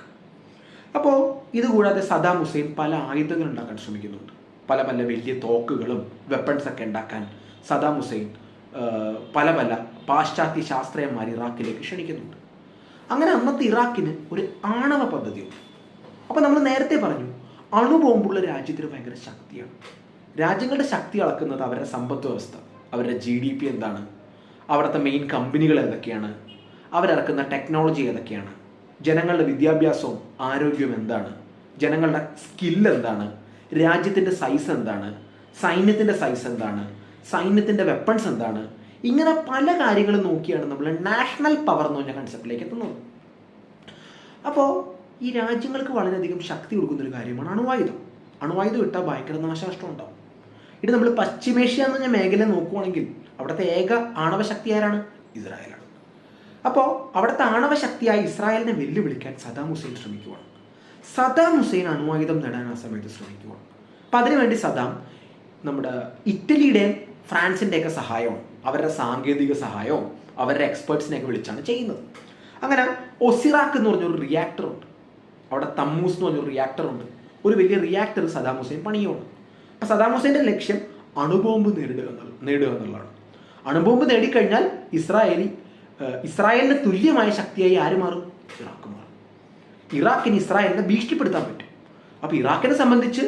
അപ്പോൾ ഇതുകൂടാതെ സദാം ഹുസൈൻ പല ആയുധങ്ങൾ ഉണ്ടാക്കാൻ ശ്രമിക്കുന്നുണ്ട്. പല പല വലിയ തോക്കുകളും വെപ്പൺസ് ഒക്കെ ഉണ്ടാക്കാൻ സദാം ഹുസൈൻ പല പല പാശ്ചാത്യ ശാസ്ത്രീയന്മാർ ഇറാഖിലേക്ക് ക്ഷണിക്കുന്നുണ്ട്. അങ്ങനെ അന്നത്തെ ഇറാഖിന് ഒരു ആണവ പദ്ധതിയുണ്ട്. അപ്പോൾ നമ്മൾ നേരത്തെ പറഞ്ഞു അണുബോംബുള്ള രാജ്യത്തിന് ഭയങ്കര ശക്തിയാണ്. രാജ്യങ്ങളുടെ ശക്തി അളക്കുന്നത് അവരുടെ സമ്പത്ത് വ്യവസ്ഥ അവരുടെ ജി ഡി പി എന്താണ് അവിടുത്തെ മെയിൻ കമ്പനികൾ ഏതൊക്കെയാണ് അവരിറക്കുന്ന ടെക്നോളജി ഏതൊക്കെയാണ് ജനങ്ങളുടെ വിദ്യാഭ്യാസവും ആരോഗ്യവും എന്താണ് ജനങ്ങളുടെ സ്കില്ല് എന്താണ് രാജ്യത്തിന്റെ സൈസ് എന്താണ് സൈന്യത്തിന്റെ സൈസ് എന്താണ് സൈന്യത്തിന്റെ വെപ്പൺസ് എന്താണ് ഇങ്ങനെ പല കാര്യങ്ങളും നോക്കിയാണ് നമ്മൾ നാഷണൽ പവർ എന്ന് പറഞ്ഞ കൺസെപ്റ്റിലേക്ക് എത്തുന്നത്. അപ്പോൾ ഈ രാജ്യങ്ങൾക്ക് വളരെയധികം ശക്തി കൊടുക്കുന്ന ഒരു കാര്യമാണ് അണുവായുധം. അണുവായുധം ഇട്ടാൽ ഭയങ്കര നാശനഷ്ടം ഉണ്ടാവും. ഇത് നമ്മൾ പശ്ചിമേഷ്യ എന്ന് പറഞ്ഞ മേഖല നോക്കുവാണെങ്കിൽ അവിടുത്തെ ഏക ആണവ ശക്തി ആരാണ്? ഇസ്രായേലാണ്. അപ്പോൾ അവിടുത്തെ ആണവ ശക്തിയായി ഇസ്രായേലിനെ വെല്ലുവിളിക്കാൻ സദാം ഹുസൈൻ ശ്രമിക്കുവാണ്. സദാം ഹുസൈൻ അണുവായുധം നേടാൻ ആ സമയത്ത് ശ്രമിക്കുവാണ്. അപ്പം അതിനുവേണ്ടി സദാം നമ്മുടെ ഇറ്റലിയുടെയും ഫ്രാൻസിന്റെയൊക്കെ സഹായവും അവരുടെ സാങ്കേതിക സഹായവും അവരുടെ എക്സ്പേർട്സിനെയൊക്കെ വിളിച്ചാണ് ചെയ്യുന്നത്. അങ്ങനെ ഒസിറാക്ക് എന്ന് പറഞ്ഞൊരു റിയാക്ടർ ഉണ്ട്. അവിടെ തമ്മൂസ് എന്ന് പറഞ്ഞൊരു റിയാക്ടർ ഉണ്ട്. ഒരു വലിയ റിയാക്ടർ സദാം ഹുസൈൻ പണിയുമാണ് അപ്പം സദാം ഹുസൈന്റെ ലക്ഷ്യം അണുബോംബ് നേടുക നേടുക എന്നുള്ളതാണ്. അണുബോംബ് നേടിക്കഴിഞ്ഞാൽ ഇസ്രായേലി ഇസ്രായേലിന് തുല്യമായ ശക്തിയായി ആര് മാറും? ഇറാഖ് മാറും. ഇറാഖിന് ഇസ്രായേലിനെ ഭീഷണിപ്പെടുത്താൻ പറ്റും. അപ്പോൾ ഇറാഖിനെ സംബന്ധിച്ച്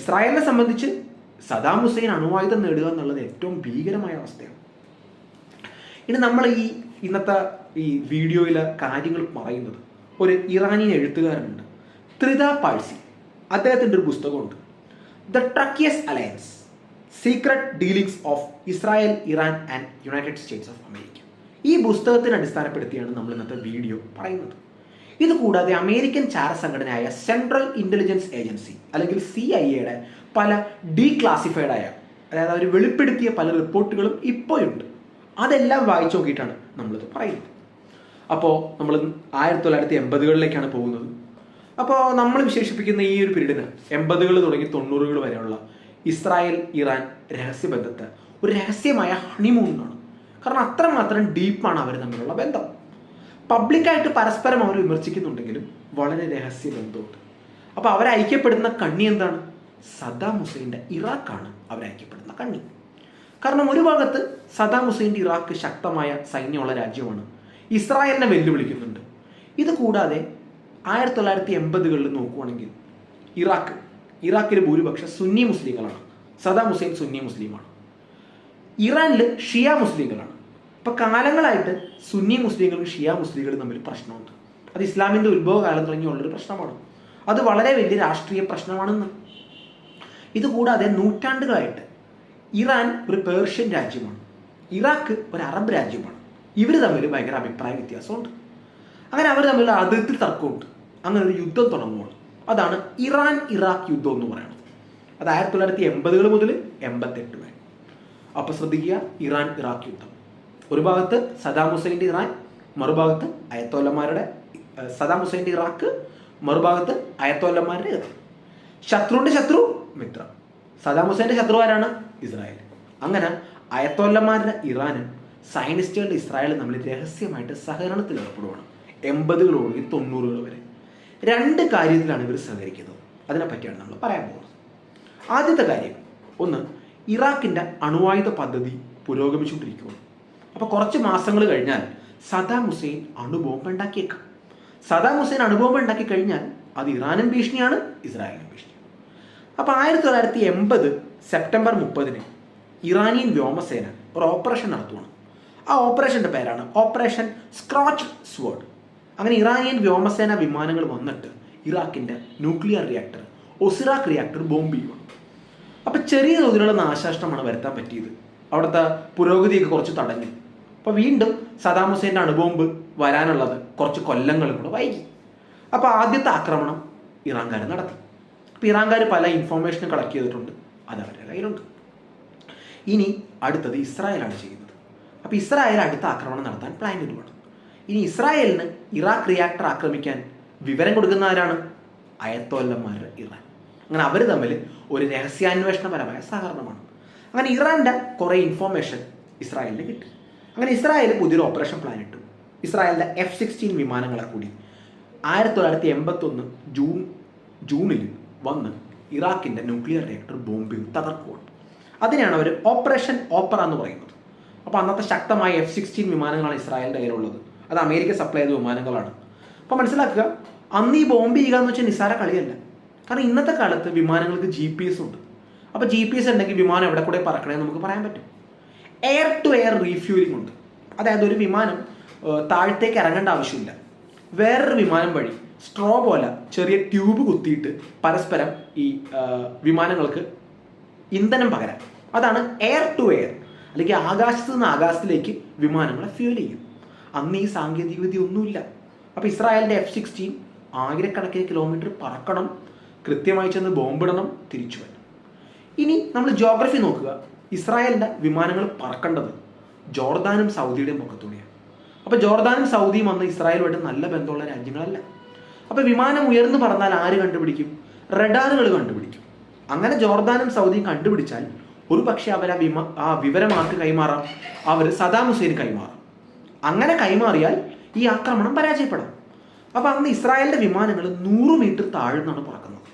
ഇസ്രായേലിനെ സംബന്ധിച്ച് സദാം ഹുസൈൻ അണുവായുധം നേടുക എന്നുള്ളത് ഏറ്റവും ഭീകരമായ അവസ്ഥയാണ്. ഇനി നമ്മൾ ഈ ഇന്നത്തെ ഈ വീഡിയോയിലെ കാര്യങ്ങൾ പറയുന്നത് ഒരു ഇറാനിയൻ എഴുത്തുകാരനുണ്ട്. ത്രിത പാഴ്സി. അദ്ദേഹത്തിന്റെ ഒരു പുസ്തകമുണ്ട്. The treacherous alliance. Secret dealings of Israel Iran and United States of America. ഈ പുസ്തകത്തിന് അടിസ്ഥാനപ്പെടുത്തിയാണ് നമ്മൾ ഇന്നത്തെ വീഡിയോ പറയുന്നത്. ഇത് കൂടാതെ അമേരിക്കൻ ചാര സംഘടനയായ സെൻട്രൽ ഇന്റലിജൻസ് ഏജൻസി അല്ലെങ്കിൽ സി ഐ എയുടെ പല ഡീക്ലാസിഫൈഡ് ആയ അതായത് അവർ വെളിപ്പെടുത്തിയ പല റിപ്പോർട്ടുകളും ഇപ്പോഴുണ്ട്. അതെല്ലാം വായിച്ചു നോക്കിയിട്ടാണ് നമ്മളിത് പറയുന്നത്. അപ്പോൾ നമ്മൾ ആയിരത്തി തൊള്ളായിരത്തി എൺപതുകളിലേക്കാണ് പോകുന്നത്. അപ്പോൾ നമ്മൾ വിശേഷിപ്പിക്കുന്ന ഈ ഒരു പീരീഡിന് എൺപതുകൾ തുടങ്ങി തൊണ്ണൂറുകൾ വരെയുള്ള ഇസ്രായേൽ ഇറാൻ രഹസ്യബന്ധത്തെ ഒരു രഹസ്യമായ ഹണിമൂൺ എന്നാണ് കാരണം അത്രമാത്രം ഡീപ്പാണ് അവർ തമ്മിലുള്ള ബന്ധം. പബ്ലിക്കായിട്ട് പരസ്പരം അവർ വിമർശിക്കുന്നുണ്ടെങ്കിലും വളരെ രഹസ്യ ബന്ധമുണ്ട് അപ്പോൾ അവർ ഐക്യപ്പെടുന്ന കണ്ണി എന്താണ്? സദ്ദാം ഹുസൈന്റെ ഇറാഖാണ് അവർ ഐക്യപ്പെടുന്ന കണ്ണി. കാരണം ഒരു ഭാഗത്ത് സദാം ഹുസൈന്റെ ഇറാഖ് ശക്തമായ സൈന്യമുള്ള രാജ്യമാണ്. ഇസ്രായേലിനെ വെല്ലുവിളിക്കുന്നുണ്ട്. ഇത് കൂടാതെ ആയിരത്തി തൊള്ളായിരത്തി എൺപതുകളിൽ നോക്കുവാണെങ്കിൽ ഇറാഖ് ഇറാഖിലെ ഭൂരിപക്ഷം സുന്നി മുസ്ലിങ്ങളാണ്. സദാം ഹുസൈൻ സുന്നി മുസ്ലിമാണ്. ഇറാനിൽ ഷിയ മുസ്ലിങ്ങളാണ്. ഇപ്പൊ കാലങ്ങളായിട്ട് സുന്നി മുസ്ലിങ്ങളും ഷിയ മുസ്ലിങ്ങളും തമ്മിൽ പ്രശ്നമുണ്ട്. അത് ഇസ്ലാമിന്റെ ഉത്ഭവ കാലം തുടങ്ങിയുള്ളൊരു പ്രശ്നമാണ്. അത് വളരെ വലിയ രാഷ്ട്രീയ പ്രശ്നമാണെന്ന്. ഇതുകൂടാതെ നൂറ്റാണ്ടുകളായിട്ട് ഇറാൻ ഒരു പേർഷ്യൻ രാജ്യമാണ്. ഇറാഖ് ഒരു അറബ് രാജ്യമാണ്. ഇവർ തമ്മിൽ ഭയങ്കര അഭിപ്രായ വ്യത്യാസമുണ്ട്. അങ്ങനെ അവർ തമ്മിൽ അതിർത്തി തർക്കമുണ്ട്. അങ്ങനെ ഒരു യുദ്ധം തുടങ്ങുകയാണ് അതാണ് ഇറാൻ ഇറാഖ് യുദ്ധം എന്ന് പറയുന്നത്. അത് ആയിരത്തി തൊള്ളായിരത്തി എൺപതുകൾ മുതൽ എൺപത്തെട്ട് വരെ. അപ്പൊ ശ്രദ്ധിക്കുക ഇറാൻ ഇറാഖ് യുദ്ധം. ഒരു ഭാഗത്ത് സദാം ഹുസൈന്റെ ഇറാൻ മറുഭാഗത്ത് അയത്തോല്ലന്മാരുടെ ഏഹ്, സദാം ഹുസൈന്റെ ഇറാഖ് മറുഭാഗത്ത് അയത്തോല്ലന്മാരുടെ ഇറാൻ. ശത്രുവിന്റെ ശത്രു മിത്രം സദാം ഹുസൈന്റെ ശത്രു ആരാണ്? ഇസ്രായേൽ. അങ്ങനെ അയത്തോല്ലന്മാരുടെ ഇറാനും സയനിസ്റ്റുകളുടെ ഇസ്രായേലും തമ്മിൽ രഹസ്യമായിട്ട് സഹകരണത്തിൽ ഏർപ്പെടുവാണ്. എൺപതുകൾ ഒടുങ്ങി തൊണ്ണൂറുകൾ വരെ. രണ്ട് കാര്യത്തിലാണ് ഇവർ സഹകരിക്കുന്നത്. അതിനെപ്പറ്റിയാണ് നമ്മൾ പറയാൻ പോകുന്നത്. ആദ്യത്തെ കാര്യം ഒന്ന് ഇറാഖിന്റെ അണുവായുധ പദ്ധതി പുരോഗമിച്ചുകൊണ്ടിരിക്കുകയാണ്. അപ്പോൾ കുറച്ച് മാസങ്ങൾ കഴിഞ്ഞാൽ സദാം ഹുസൈൻ അണുബോംബ് ഉണ്ടാക്കിയേക്കാം. സദാം ഹുസൈൻ അണുബോംബ് ഉണ്ടാക്കി കഴിഞ്ഞാൽ അത് ഇറാനും ഭീഷണിയാണ് ഇസ്രായേലും ഭീഷണിയാണ്. അപ്പോൾ ആയിരത്തി തൊള്ളായിരത്തി എൺപത് സെപ്റ്റംബർ മുപ്പതിന് ഇറാനിയൻ വ്യോമസേന ഒരു ഓപ്പറേഷൻ നടത്തുകയാണ് ആ ഓപ്പറേഷന്റെ പേരാണ് ഓപ്പറേഷൻ സ്ക്രോച്ച് സ്വേർഡ് അങ്ങനെ ഇറാനിയൻ വ്യോമസേന വിമാനങ്ങൾ വന്നിട്ട് ഇറാഖിന്റെ nuclear reactor Osirak reactor bomb ചെയ്യുകയാണ് അപ്പം ചെറിയ തോതിലുള്ള നാശനഷ്ടമാണ് വരുത്താൻ പറ്റിയത്. അവിടുത്തെ പുരോഗതിയൊക്കെ കുറച്ച് തടഞ്ഞു. അപ്പോൾ വീണ്ടും സദാം ഹുസൈന്റെ അണുബോംബ് വരാനുള്ളത്. കുറച്ച് കൊല്ലങ്ങൾ കൂടെ വൈകി. അപ്പോൾ ആദ്യത്തെ ആക്രമണം ഇറാൻകാർ നടത്തി. അപ്പോൾ ഇറാൻകാർ പല ഇൻഫോർമേഷനും കളക്ട് ചെയ്തിട്ടുണ്ട്. അത് അവരുടെ കയ്യിലുണ്ട്. ഇനി അടുത്തത് ഇസ്രായേലാണ് ചെയ്യുന്നത്. അപ്പോൾ ഇസ്രായേൽ അടുത്ത ആക്രമണം നടത്താൻ പ്ലാൻ ഇടുവാണ്. ഇനി ഇസ്രായേലിന് ഇറാഖ് റിയാക്ടർ ആക്രമിക്കാൻ വിവരം കൊടുക്കുന്ന ആരാണ്? അയത്തോല്ലന്മാരുടെ ഇറാൻ. അങ്ങനെ അവർ തമ്മിൽ ഒരു രഹസ്യാന്വേഷണപരമായ സഹകരണമാണ്. അങ്ങനെ ഇറാന്റെ കുറേ ഇൻഫോർമേഷൻ ഇസ്രായേലിന് കിട്ടി. അങ്ങനെ ഇസ്രായേൽ പുതിയൊരു ഓപ്പറേഷൻ പ്ലാൻ ഇട്ടു. ഇസ്രായേലിന്റെ എഫ് സിക്സ്റ്റീൻ വിമാനങ്ങളെ കൂടി ആയിരത്തി തൊള്ളായിരത്തി എൺപത്തൊന്ന് ജൂൺ ജൂണിൽ വന്ന് ഇറാഖിന്റെ ന്യൂക്ലിയർ റിയാക്ടർ ബോംബിൽ തകർക്കുകയാണ് അതിനെയാണ് അവർ ഓപ്പറേഷൻ ഓപ്പറ എന്ന് പറയുന്നത്. അപ്പോൾ അന്നത്തെ ശക്തമായ എഫ് സിക്സ്റ്റീൻ വിമാനങ്ങളാണ് ഇസ്രായേലിന്റെ കയ്യിലുള്ളത്. അത് അമേരിക്ക സപ്ലൈ ചെയ്ത വിമാനങ്ങളാണ്. അപ്പോൾ മനസ്സിലാക്കുക അന്ന് ഈ ബോംബ് ചെയ്യുക എന്ന് വെച്ചാൽ നിസ്സാര കളിയല്ല. കാരണം ഇന്നത്തെ കാലത്ത് വിമാനങ്ങൾക്ക് ജി പി എസ് ഉണ്ട്. അപ്പോൾ ജി പി എസ് ഉണ്ടെങ്കിൽ വിമാനം എവിടെ കൂടെ പറക്കണമെന്ന് നമുക്ക് പറയാൻ പറ്റും. എയർ ടു എയർ റീഫ്യൂലിംഗ് ഉണ്ട്. അതായത് ഒരു വിമാനം താഴത്തേക്ക് ഇറങ്ങേണ്ട ആവശ്യമില്ല. വേറൊരു വിമാനം വഴി സ്ട്രോ പോലെ ചെറിയ ട്യൂബ് കുത്തിയിട്ട് പരസ്പരം ഈ വിമാനങ്ങൾക്ക് ഇന്ധനം പകരാം. അതാണ് എയർ ടു എയർ അല്ലെങ്കിൽ ആകാശത്ത് നിന്ന് ആകാശത്തിലേക്ക് വിമാനങ്ങളെ ഫ്യൂൽ ചെയ്യും. അന്ന് ഈ സാങ്കേതികവിദ്യ ഒന്നുമില്ല. അപ്പോൾ ഇസ്രായേലിന്റെ എഫ് സിക്സ്റ്റീൻ ആയിരക്കണക്കിന് കിലോമീറ്റർ പറക്കണം കൃത്യമായി ചെന്ന് ബോംബിടണം തിരിച്ചു വരണം. ഇനി നമ്മൾ ജോഗ്രഫി നോക്കുക. ഇസ്രായേലിന്റെ വിമാനങ്ങൾ പറക്കേണ്ടത് ജോർദാനും സൗദിയുടെയും പൊക്കത്തൂടെയാണ് അപ്പോൾ ജോർദാനും സൗദിയും അന്ന് ഇസ്രായേലുമായിട്ട് നല്ല ബന്ധമുള്ള രാജ്യങ്ങളല്ല. അപ്പോൾ വിമാനം ഉയർന്നു പറന്നാൽ ആര് കണ്ടുപിടിക്കും? റഡാറുകൾ കണ്ടുപിടിക്കും. അങ്ങനെ ജോർദാനും സൗദിയും കണ്ടുപിടിച്ചാൽ ഒരു പക്ഷേ അവർ ആ വിമ ആ വിവരം ആർക്ക് കൈമാറാം? അവർ സദാം ഹുസൈന് കൈമാറാം. അങ്ങനെ കൈമാറിയാൽ ഈ ആക്രമണം പരാജയപ്പെടാം. അപ്പോൾ അന്ന് ഇസ്രായേലിന്റെ വിമാനങ്ങൾ നൂറ് മീറ്റർ താഴ്ന്നാണ് പറക്കുന്നത്.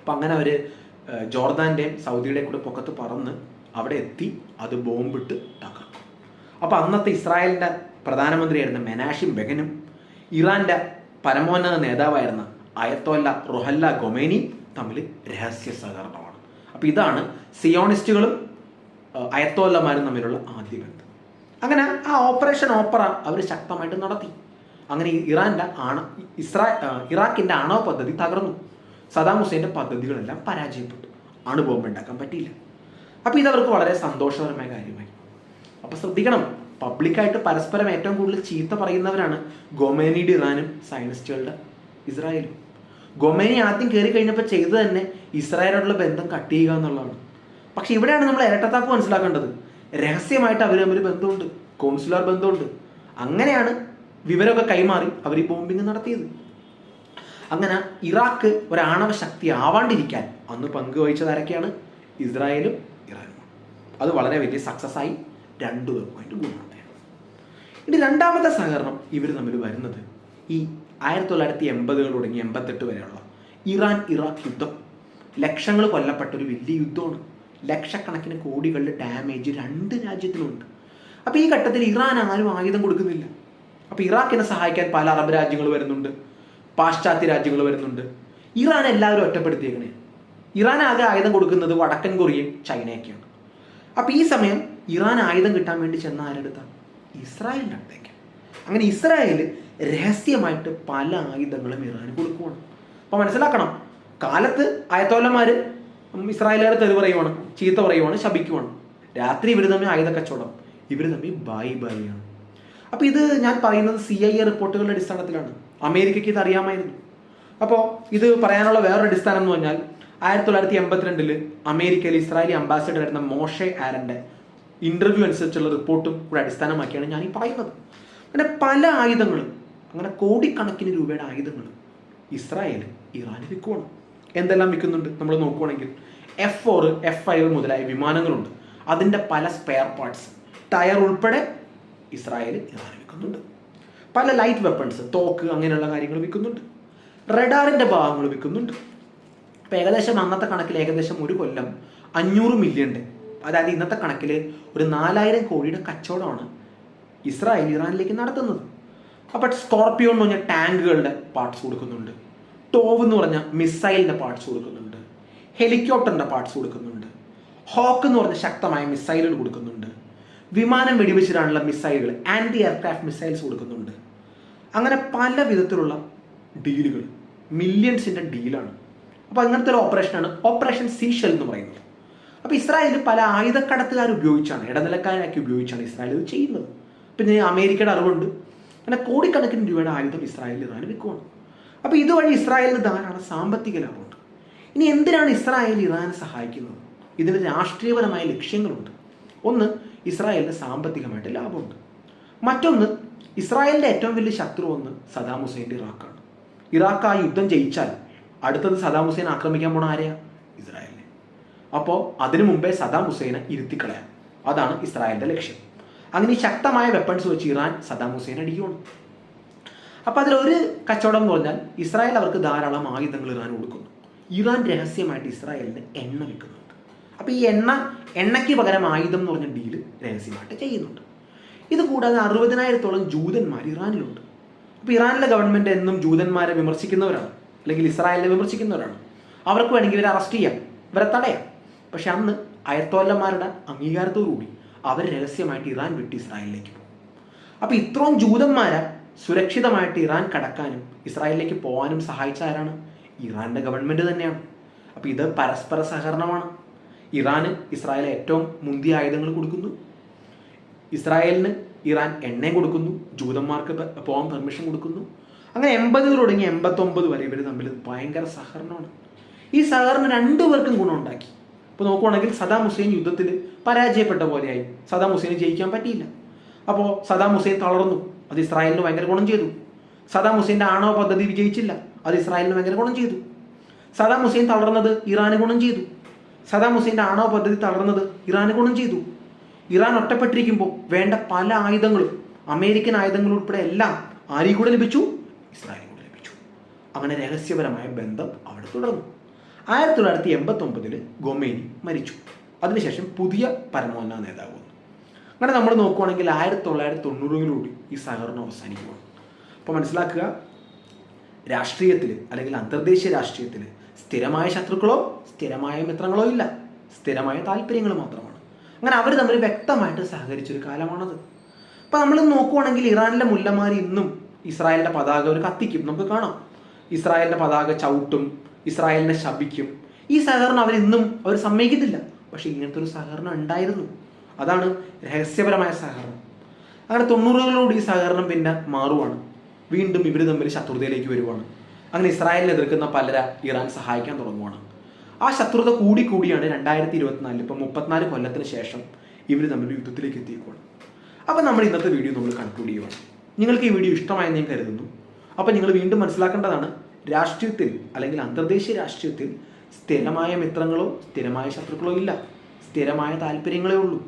അപ്പം അങ്ങനെ അവർ ജോർദാന്റെയും സൗദിയുടെയും കൂടെ പൊക്കത്ത് പറന്ന് അവിടെ എത്തി അത് ബോംബിട്ട് തകർക്കും. അപ്പോൾ അന്നത്തെ ഇസ്രായേലിന്റെ പ്രധാനമന്ത്രിയായിരുന്ന മെനാഷിം ബെഗനും ഇറാന്റെ പരമോന്നത നേതാവായിരുന്ന അയത്തോല്ല റൊഹല്ല ഗൊമേനി തമ്മിൽ രഹസ്യ സഹകരണമാണ് അപ്പോൾ ഇതാണ് സിയോണിസ്റ്റുകളും അയത്തോല്ലമാരും തമ്മിലുള്ള ആദ്യ ബന്ധം. അങ്ങനെ ആ ഓപ്പറേഷൻ ഓപ്പറ അവർ ശക്തമായിട്ട് നടത്തി. അങ്ങനെ ഇറാന്റെ ആണ ഇസ്രാ ഇറാഖിന്റെ ആണവ പദ്ധതി തകർന്നു. സദാം ഹുസൈന്റെ പദ്ധതികളെല്ലാം പരാജയപ്പെട്ടു. അണുബോംബ് ഉണ്ടാക്കാൻ പറ്റിയില്ല. അപ്പോൾ ഇതവർക്ക് വളരെ സന്തോഷകരമായ കാര്യമായി. അപ്പോൾ ശ്രദ്ധിക്കണം പബ്ലിക്കായിട്ട് പരസ്പരം ഏറ്റവും കൂടുതൽ ചീത്ത പറയുന്നവരാണ് ഗൊമേനിയുടെ ഇറാനും സയനിസ്റ്റുകളുടെ ഇസ്രായേലും. ഗൊമേനി ആദ്യം കയറി കഴിഞ്ഞപ്പോൾ ചെയ്തു തന്നെ ഇസ്രായേലോടുള്ള ബന്ധം കട്ട് ചെയ്യുക എന്നുള്ളതാണ്. പക്ഷെ ഇവിടെയാണ് നമ്മൾ ഇരട്ടത്താപ്പ് മനസ്സിലാക്കേണ്ടത്. രഹസ്യമായിട്ട് അവർ തമ്മിൽ ബന്ധമുണ്ട്. കൗൺസിലർ ബന്ധമുണ്ട്. അങ്ങനെയാണ് വിവരമൊക്കെ കൈമാറി അവർ ഈ ബോംബിങ് നടത്തിയത്. അങ്ങനെ ഇറാഖ് ഒരാണവ ശക്തി ആവാണ്ടിരിക്കാൻ അന്ന് പങ്കുവഹിച്ചത് ആരൊക്കെയാണ്? ഇസ്രായേലും ഇറാനും. അത് വളരെ വലിയ സക്സസ് ആയി രണ്ടു പേർക്കുമായിട്ട് ഗുണമുണ്ടായിരുന്നു ഇനി രണ്ടാമത്തെ സഹകരണം ഇവർ തമ്മിൽ വരുന്നത് ഈ ആയിരത്തി തൊള്ളായിരത്തി എൺപതുകൾ തുടങ്ങി എൺപത്തെട്ട് വരെയുള്ള ഇറാൻ ഇറാഖ് യുദ്ധം. ലക്ഷങ്ങൾ കൊല്ലപ്പെട്ട ഒരു വലിയ യുദ്ധമാണ്. ലക്ഷക്കണക്കിന് കോടികളുടെ ഡാമേജ് രണ്ട് രാജ്യത്തിനുണ്ട് അപ്പോൾ ഈ ഘട്ടത്തിൽ ഇറാൻ ആരും ആയുധം കൊടുക്കുന്നില്ല. അപ്പോൾ ഇറാഖിനെ സഹായിക്കാൻ പല അറബ് രാജ്യങ്ങൾ വരുന്നുണ്ട്. പാശ്ചാത്യ രാജ്യങ്ങൾ വരുന്നുണ്ട്. ഇറാൻ എല്ലാവരും ഒറ്റപ്പെടുത്തിയേക്കണേ. ഇറാൻ ആകെ ആയുധം കൊടുക്കുന്നത് വടക്കൻ കൊറിയയും ചൈനയൊക്കെയാണ്. അപ്പോൾ ഈ സമയം ഇറാൻ ആയുധം കിട്ടാൻ വേണ്ടി ചെന്ന ആരെടുത്താണ് ഇസ്രായേലിന്റെ അടുത്തേക്ക് അങ്ങനെ ഇസ്രായേൽ രഹസ്യമായിട്ട് പല ആയുധങ്ങളും ഇറാന് കൊടുക്കുവാണ്. അപ്പോൾ മനസ്സിലാക്കണം കാലത്ത് ആയത്തോലന്മാർ ഇസ്രായേലുകാരെ തെളിവ് പറയുവാണ് ചീത്ത പറയുവാണ് ശപിക്കുവാണ്. രാത്രി ഇവർ തമ്മിൽ ആയുധ കച്ചവടം ഇവർ തമ്മിൽ ബായി ബായിയാണ് അപ്പോൾ ഇത് ഞാൻ പറയുന്നത് സി ഐ എ റിപ്പോർട്ടുകളുടെ അടിസ്ഥാനത്തിലാണ്. അമേരിക്കയ്ക്ക് ഇത് അറിയാമായിരുന്നു. അപ്പോൾ ഇത് പറയാനുള്ള വേറൊരു അടിസ്ഥാനം എന്ന് പറഞ്ഞാൽ ആയിരത്തി തൊള്ളായിരത്തി എൺപത്തിരണ്ടിൽ അമേരിക്കയിൽ ഇസ്രായേലി അംബാസിഡർ ആയിരുന്ന മോഷെ ആരന്റെ ഇന്റർവ്യൂ അനുസരിച്ചുള്ള റിപ്പോർട്ടും കൂടെ അടിസ്ഥാനമാക്കിയാണ് ഞാൻ ഈ പറയുന്നത്. അങ്ങനെ പല ആയുധങ്ങളും അങ്ങനെ കോടിക്കണക്കിന് രൂപയുടെ ആയുധങ്ങൾ ഇസ്രായേൽ ഇറാന് വിൽക്കുവാണ്. എന്തെല്ലാം വിൽക്കുന്നുണ്ട് നമ്മൾ നോക്കുവാണെങ്കിൽ എഫ് ഫോർ എഫ് ഫൈവ് മുതലായ വിമാനങ്ങളുണ്ട്. അതിന്റെ പല സ്പെയർ പാർട്സ് ടയർ ഉൾപ്പെടെ ഇസ്രായേൽ ഇറാന് വിൽക്കുന്നുണ്ട്. പല ലൈറ്റ് വെപ്പൺസ് തോക്ക് അങ്ങനെയുള്ള കാര്യങ്ങൾ വിൽക്കുന്നുണ്ട്. റഡാറിന്റെ ഭാഗങ്ങൾ വിൽക്കുന്നുണ്ട്. ഇപ്പം ഏകദേശം അന്നത്തെ കണക്കിൽ ഏകദേശം ഒരു കൊല്ലം അഞ്ഞൂറ് മില്യന്റെ അതായത് ഇന്നത്തെ കണക്കിൽ ഒരു നാലായിരം കോടിയുടെ കച്ചവടമാണ് ഇസ്രായേൽ ഇറാനിലേക്ക് നടത്തുന്നത്. അപ്പോൾ സ്കോർപ്പിയോ എന്ന് പറഞ്ഞ ടാങ്കുകളുടെ പാർട്സ് കൊടുക്കുന്നുണ്ട്. ടോവ് എന്ന് പറഞ്ഞ മിസൈലിന്റെ പാർട്സ് കൊടുക്കുന്നുണ്ട്. ഹെലികോപ്റ്ററിന്റെ പാർട്സ് കൊടുക്കുന്നുണ്ട്. ഹോക്ക് എന്ന് പറഞ്ഞ ശക്തമായ മിസൈലുകൾ കൊടുക്കുന്നുണ്ട്. വിമാനം വെടിവെച്ചിട്ടാണുള്ള മിസൈലുകൾ ആന്റി എയർക്രാഫ്റ്റ് മിസൈൽസ് കൊടുക്കുന്നുണ്ട്. അങ്ങനെ പല വിധത്തിലുള്ള ഡീലുകൾ മില്യൺസിന്റെ ഡീലാണ് അപ്പോൾ അങ്ങനത്തെ ഒരു ഓപ്പറേഷനാണ് ഓപ്പറേഷൻ സീഷൽ എന്ന് പറയുന്നത്. അപ്പോൾ ഇസ്രായേൽ പല ആയുധക്കടത്തുകാർ ഉപയോഗിച്ചാണ് ഇടനിലക്കാരാക്കി ഉപയോഗിച്ചാണ് ഇസ്രായേൽ ഇത് ചെയ്യുന്നത്. പിന്നെ അമേരിക്കയുടെ അറിവുണ്ട്. അങ്ങനെ കോടിക്കണക്കിന് രൂപയുടെ ആയുധം ഇസ്രായേലിൽ ഇറാൻ വിൽക്കുവാണ്. അപ്പോൾ ഇതുവഴി ഇസ്രായേലിന് ധാരാളം സാമ്പത്തിക ലാഭമുണ്ട്. ഇനി എന്തിനാണ് ഇസ്രായേൽ ഇറാനെ സഹായിക്കുന്നത്? ഇതിന് രാഷ്ട്രീയപരമായ ലക്ഷ്യങ്ങളുണ്ട്. ഒന്ന് ഇസ്രായേലിന് സാമ്പത്തികമായിട്ട് ലാഭമുണ്ട്. മറ്റൊന്ന് ഇസ്രായേലിന്റെ ഏറ്റവും വലിയ ശത്രു ഒന്ന് സദാം ഹുസൈന്റെ ഇറാഖാണ്. ഇറാഖ് ആ യുദ്ധം ജയിച്ചാൽ അടുത്തത് സദാം ഹുസൈൻ ആക്രമിക്കാൻ പോണ ആരെയാ? ഇസ്രായേലിനെ. അപ്പോൾ അതിനു മുമ്പേ സദാം ഹുസൈനെ ഇരുത്തിക്കളയാം. അതാണ് ഇസ്രായേലിന്റെ ലക്ഷ്യം. അങ്ങനെ ശക്തമായ വെപ്പൺസ് വെച്ച് ഇറാൻ സദാം ഹുസൈൻ അടിക്കുകയാണ്. അപ്പോൾ അതിലൊരു കച്ചവടം എന്ന് പറഞ്ഞാൽ ഇസ്രായേൽ അവർക്ക് ധാരാളം ആയുധങ്ങൾ ഇറാൻ കൊടുക്കുന്നു. ഇറാൻ രഹസ്യമായിട്ട് ഇസ്രായേലിന് എണ്ണ വിൽക്കുന്നുണ്ട്. അപ്പോൾ ഈ എണ്ണ എണ്ണയ്ക്ക് പകരം ആയുധം എന്ന് പറഞ്ഞ ഡീൽ രഹസ്യമായിട്ട് ചെയ്യുന്നുണ്ട്. ഇത് കൂടാതെ അറുപതിനായിരത്തോളം ജൂതന്മാർ ഇറാനിലുണ്ട്. അപ്പോൾ ഇറാനിലെ ഗവൺമെന്റ് എന്നും ജൂതന്മാരെ വിമർശിക്കുന്നവരാണ്. അല്ലെങ്കിൽ ഇസ്രായേലിനെ വിമർശിക്കുന്നവരാണ്. അവർക്ക് വേണമെങ്കിൽ ഇവരെ അറസ്റ്റ് ചെയ്യാം. ഇവരെ തടയാം. പക്ഷെ അന്ന് അയത്തോല്ലന്മാരുടെ അംഗീകാരത്തോടുകൂടി അവർ രഹസ്യമായിട്ട് ഇറാൻ വിട്ട് ഇസ്രായേലിലേക്ക് പോകും. അപ്പോൾ ഇത്രയും ജൂതന്മാരെ സുരക്ഷിതമായിട്ട് ഇറാൻ കടക്കാനും ഇസ്രായേലിലേക്ക് പോകാനും സഹായിച്ച ആരാണ്? ഇറാന്റെ ഗവൺമെന്റ് തന്നെയാണ്. അപ്പോൾ ഇത് പരസ്പര സഹകരണമാണ്. ഇറാന് ഇസ്രായേൽ ഏറ്റവും മുന്തിയ ആയുധങ്ങൾ കൊടുക്കുന്നു. ഇസ്രായേലിന് ഇറാൻ എണ്ണയും കൊടുക്കുന്നു. ജൂതന്മാർക്ക് പോകാൻ പെർമിഷൻ കൊടുക്കുന്നു. അങ്ങനെ എൺപതുകൾ തുടങ്ങി എൺപത്തൊമ്പത് വരെ ഇവർ തമ്മിൽ ഭയങ്കര സഹകരണമാണ്. ഈ സഹകരണം രണ്ടുപേർക്കും ഗുണമുണ്ടാക്കി ഇപ്പോൾ നോക്കുവാണെങ്കിൽ സദാം ഹുസൈൻ യുദ്ധത്തിൽ പരാജയപ്പെട്ട പോലെയായി. സദാം ഹുസൈന് ജയിക്കാൻ പറ്റിയില്ല. അപ്പോൾ സദാം ഹുസൈൻ തളർന്നു. അത് ഇസ്രായേലിന് ഭയങ്കര ഗുണം ചെയ്തു. സദാം ഹുസൈന്റെ ആണവ പദ്ധതി വിജയിച്ചില്ല. അത് ഇസ്രായേലിന് ഭയങ്കര ഗുണം ചെയ്തു. സദാം ഹുസൈൻ തളർന്നത് ഇറാന് ഗുണം ചെയ്തു. സദാം ഹുസൈന്റെ ആണവ പദ്ധതി തളർന്നത് ഇറാന് ഗുണം ചെയ്തു. ഇറാൻ ഒറ്റപ്പെട്ടിരിക്കുമ്പോൾ വേണ്ട പല ആയുധങ്ങളും അമേരിക്കൻ ആയുധങ്ങൾ ഉൾപ്പെടെ എല്ലാം ആരെയും കൂടെ ലഭിച്ചു? ഇസ്രായേലിൽ കൂടെ ലഭിച്ചു. അങ്ങനെ രഹസ്യപരമായ ബന്ധം അവിടെ തുടർന്നു. ആയിരത്തി തൊള്ളായിരത്തി എൺപത്തി ഒമ്പതിൽ ഗൊമേനി മരിച്ചു. അതിനുശേഷം പുതിയ പരമോന്നത നേതാവ് വന്നു. അങ്ങനെ നമ്മൾ നോക്കുവാണെങ്കിൽ ആയിരത്തി തൊള്ളായിരത്തി തൊണ്ണൂറുകളിലൂടെ ഈ സഹകരണം അവസാനിക്കുകയാണ് അപ്പോൾ മനസ്സിലാക്കുക രാഷ്ട്രീയത്തിൽ അല്ലെങ്കിൽ അന്തർദേശീയ രാഷ്ട്രീയത്തിൽ സ്ഥിരമായ ശത്രുക്കളോ സ്ഥിരമായ മിത്രങ്ങളോ ഇല്ല. സ്ഥിരമായ താല്പര്യങ്ങൾ മാത്രമാണ്. അങ്ങനെ അവർ തമ്മിൽ വ്യക്തമായിട്ട് സഹകരിച്ചൊരു കാലമാണത്. അപ്പോൾ നമ്മൾ നോക്കുവാണെങ്കിൽ ഇറാനിലെ മുല്ലമാർ ഇന്നും ഇസ്രായേലിന്റെ പതാക ഒരു കത്തിക്കും. നമുക്ക് കാണാം. ഇസ്രായേലിന്റെ പതാക ചവിട്ടും ഇസ്രായേലിനെ ശപിക്കും. ഈ സഹകരണം അവരിന്നും അവർ സമ്മതിക്കത്തില്ല. പക്ഷെ ഇങ്ങനത്തെ ഒരു സഹകരണം ഉണ്ടായിരുന്നു. അതാണ് രഹസ്യപരമായ സഹകരണം. അങ്ങനെ തൊണ്ണൂറുകളോട് ഈ സഹകരണം പിന്നെ മാറുവാണ്. വീണ്ടും ഇവർ തമ്മിൽ ശത്രുതയിലേക്ക് വരുവാണ്. അങ്ങനെ ഇസ്രായേലിനെ എതിർക്കുന്ന പലര ഇറാൻ സഹായിക്കാൻ തുടങ്ങുവാണ്. ആ ശത്രുത കൂടി കൂടിയാണ് രണ്ടായിരത്തി ഇരുപത്തിനാലിൽ ഇപ്പം മുപ്പത്തിനാല് കൊല്ലത്തിന് ശേഷം ഇവർ തമ്മിൽ യുദ്ധത്തിലേക്ക് എത്തിയേക്കുവാണ്. അപ്പോൾ നമ്മൾ ഇന്നത്തെ വീഡിയോ നമ്മൾ കൺക്ലൂഡ് ചെയ്യുവാണ്. നിങ്ങൾക്ക് ഈ വീഡിയോ ഇഷ്ടമായെന്ന് ഞാൻ കരുതുന്നു. അപ്പോൾ നിങ്ങൾ വീണ്ടും മനസ്സിലാക്കേണ്ടതാണ് രാഷ്ട്രീയത്തിൽ അല്ലെങ്കിൽ അന്തർദേശീയ രാഷ്ട്രീയത്തിൽ സ്ഥിരമായ മിത്രങ്ങളോ സ്ഥിരമായ ശത്രുക്കളോ ഇല്ല. സ്ഥിരമായ താല്പര്യങ്ങളേ ഉള്ളൂ.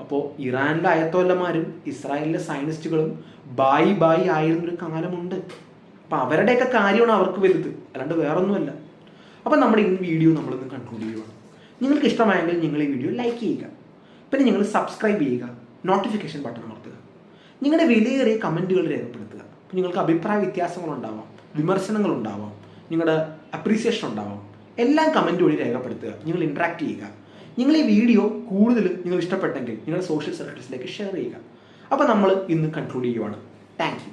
അപ്പോൾ ഇറാനിലെ അയത്തോല്ലമാരും ഇസ്രായേലിലെ സയനിസ്റ്റുകളും ബായി ബായി ആയിരുന്നൊരു കാലമുണ്ട്. അപ്പം അവരുടെയൊക്കെ കാര്യമാണ് അവർക്ക് വലുത്. അല്ലാണ്ട് വേറൊന്നുമല്ല. അപ്പം നമ്മുടെ ഈ വീഡിയോ നമ്മളിന്ന് കൺക്ലൂഡ് ചെയ്യുകയാണ് നിങ്ങൾക്ക് ഇഷ്ടമായെങ്കിൽ നിങ്ങൾ ഈ വീഡിയോ ലൈക്ക് ചെയ്യുക. പിന്നെ നിങ്ങൾ സബ്സ്ക്രൈബ് ചെയ്യുക. നോട്ടിഫിക്കേഷൻ ബട്ടൺ അമർത്തുക. നിങ്ങളുടെ വിലയേറിയ കമന്റുകൾ രേഖപ്പെടുത്തുക. നിങ്ങൾക്ക് അഭിപ്രായ വ്യത്യാസങ്ങളുണ്ടാവാം. വിമർശനങ്ങളുണ്ടാവാം നിങ്ങളുടെ അപ്രീസിയേഷൻ ഉണ്ടാവാം. എല്ലാം കമന്റ് വഴി രേഖപ്പെടുത്തുക നിങ്ങൾ ഇൻട്രാക്ട് ചെയ്യുക. നിങ്ങൾ ഈ വീഡിയോ കൂടുതൽ നിങ്ങൾ ഇഷ്ടപ്പെട്ടെങ്കിൽ നിങ്ങളുടെ സോഷ്യൽ സർക്കിൾസിലേക്ക് ഷെയർ ചെയ്യുക. അപ്പോൾ നമ്മൾ ഇന്ന് കൺക്ലൂഡ് ചെയ്യുവാണ്. താങ്ക്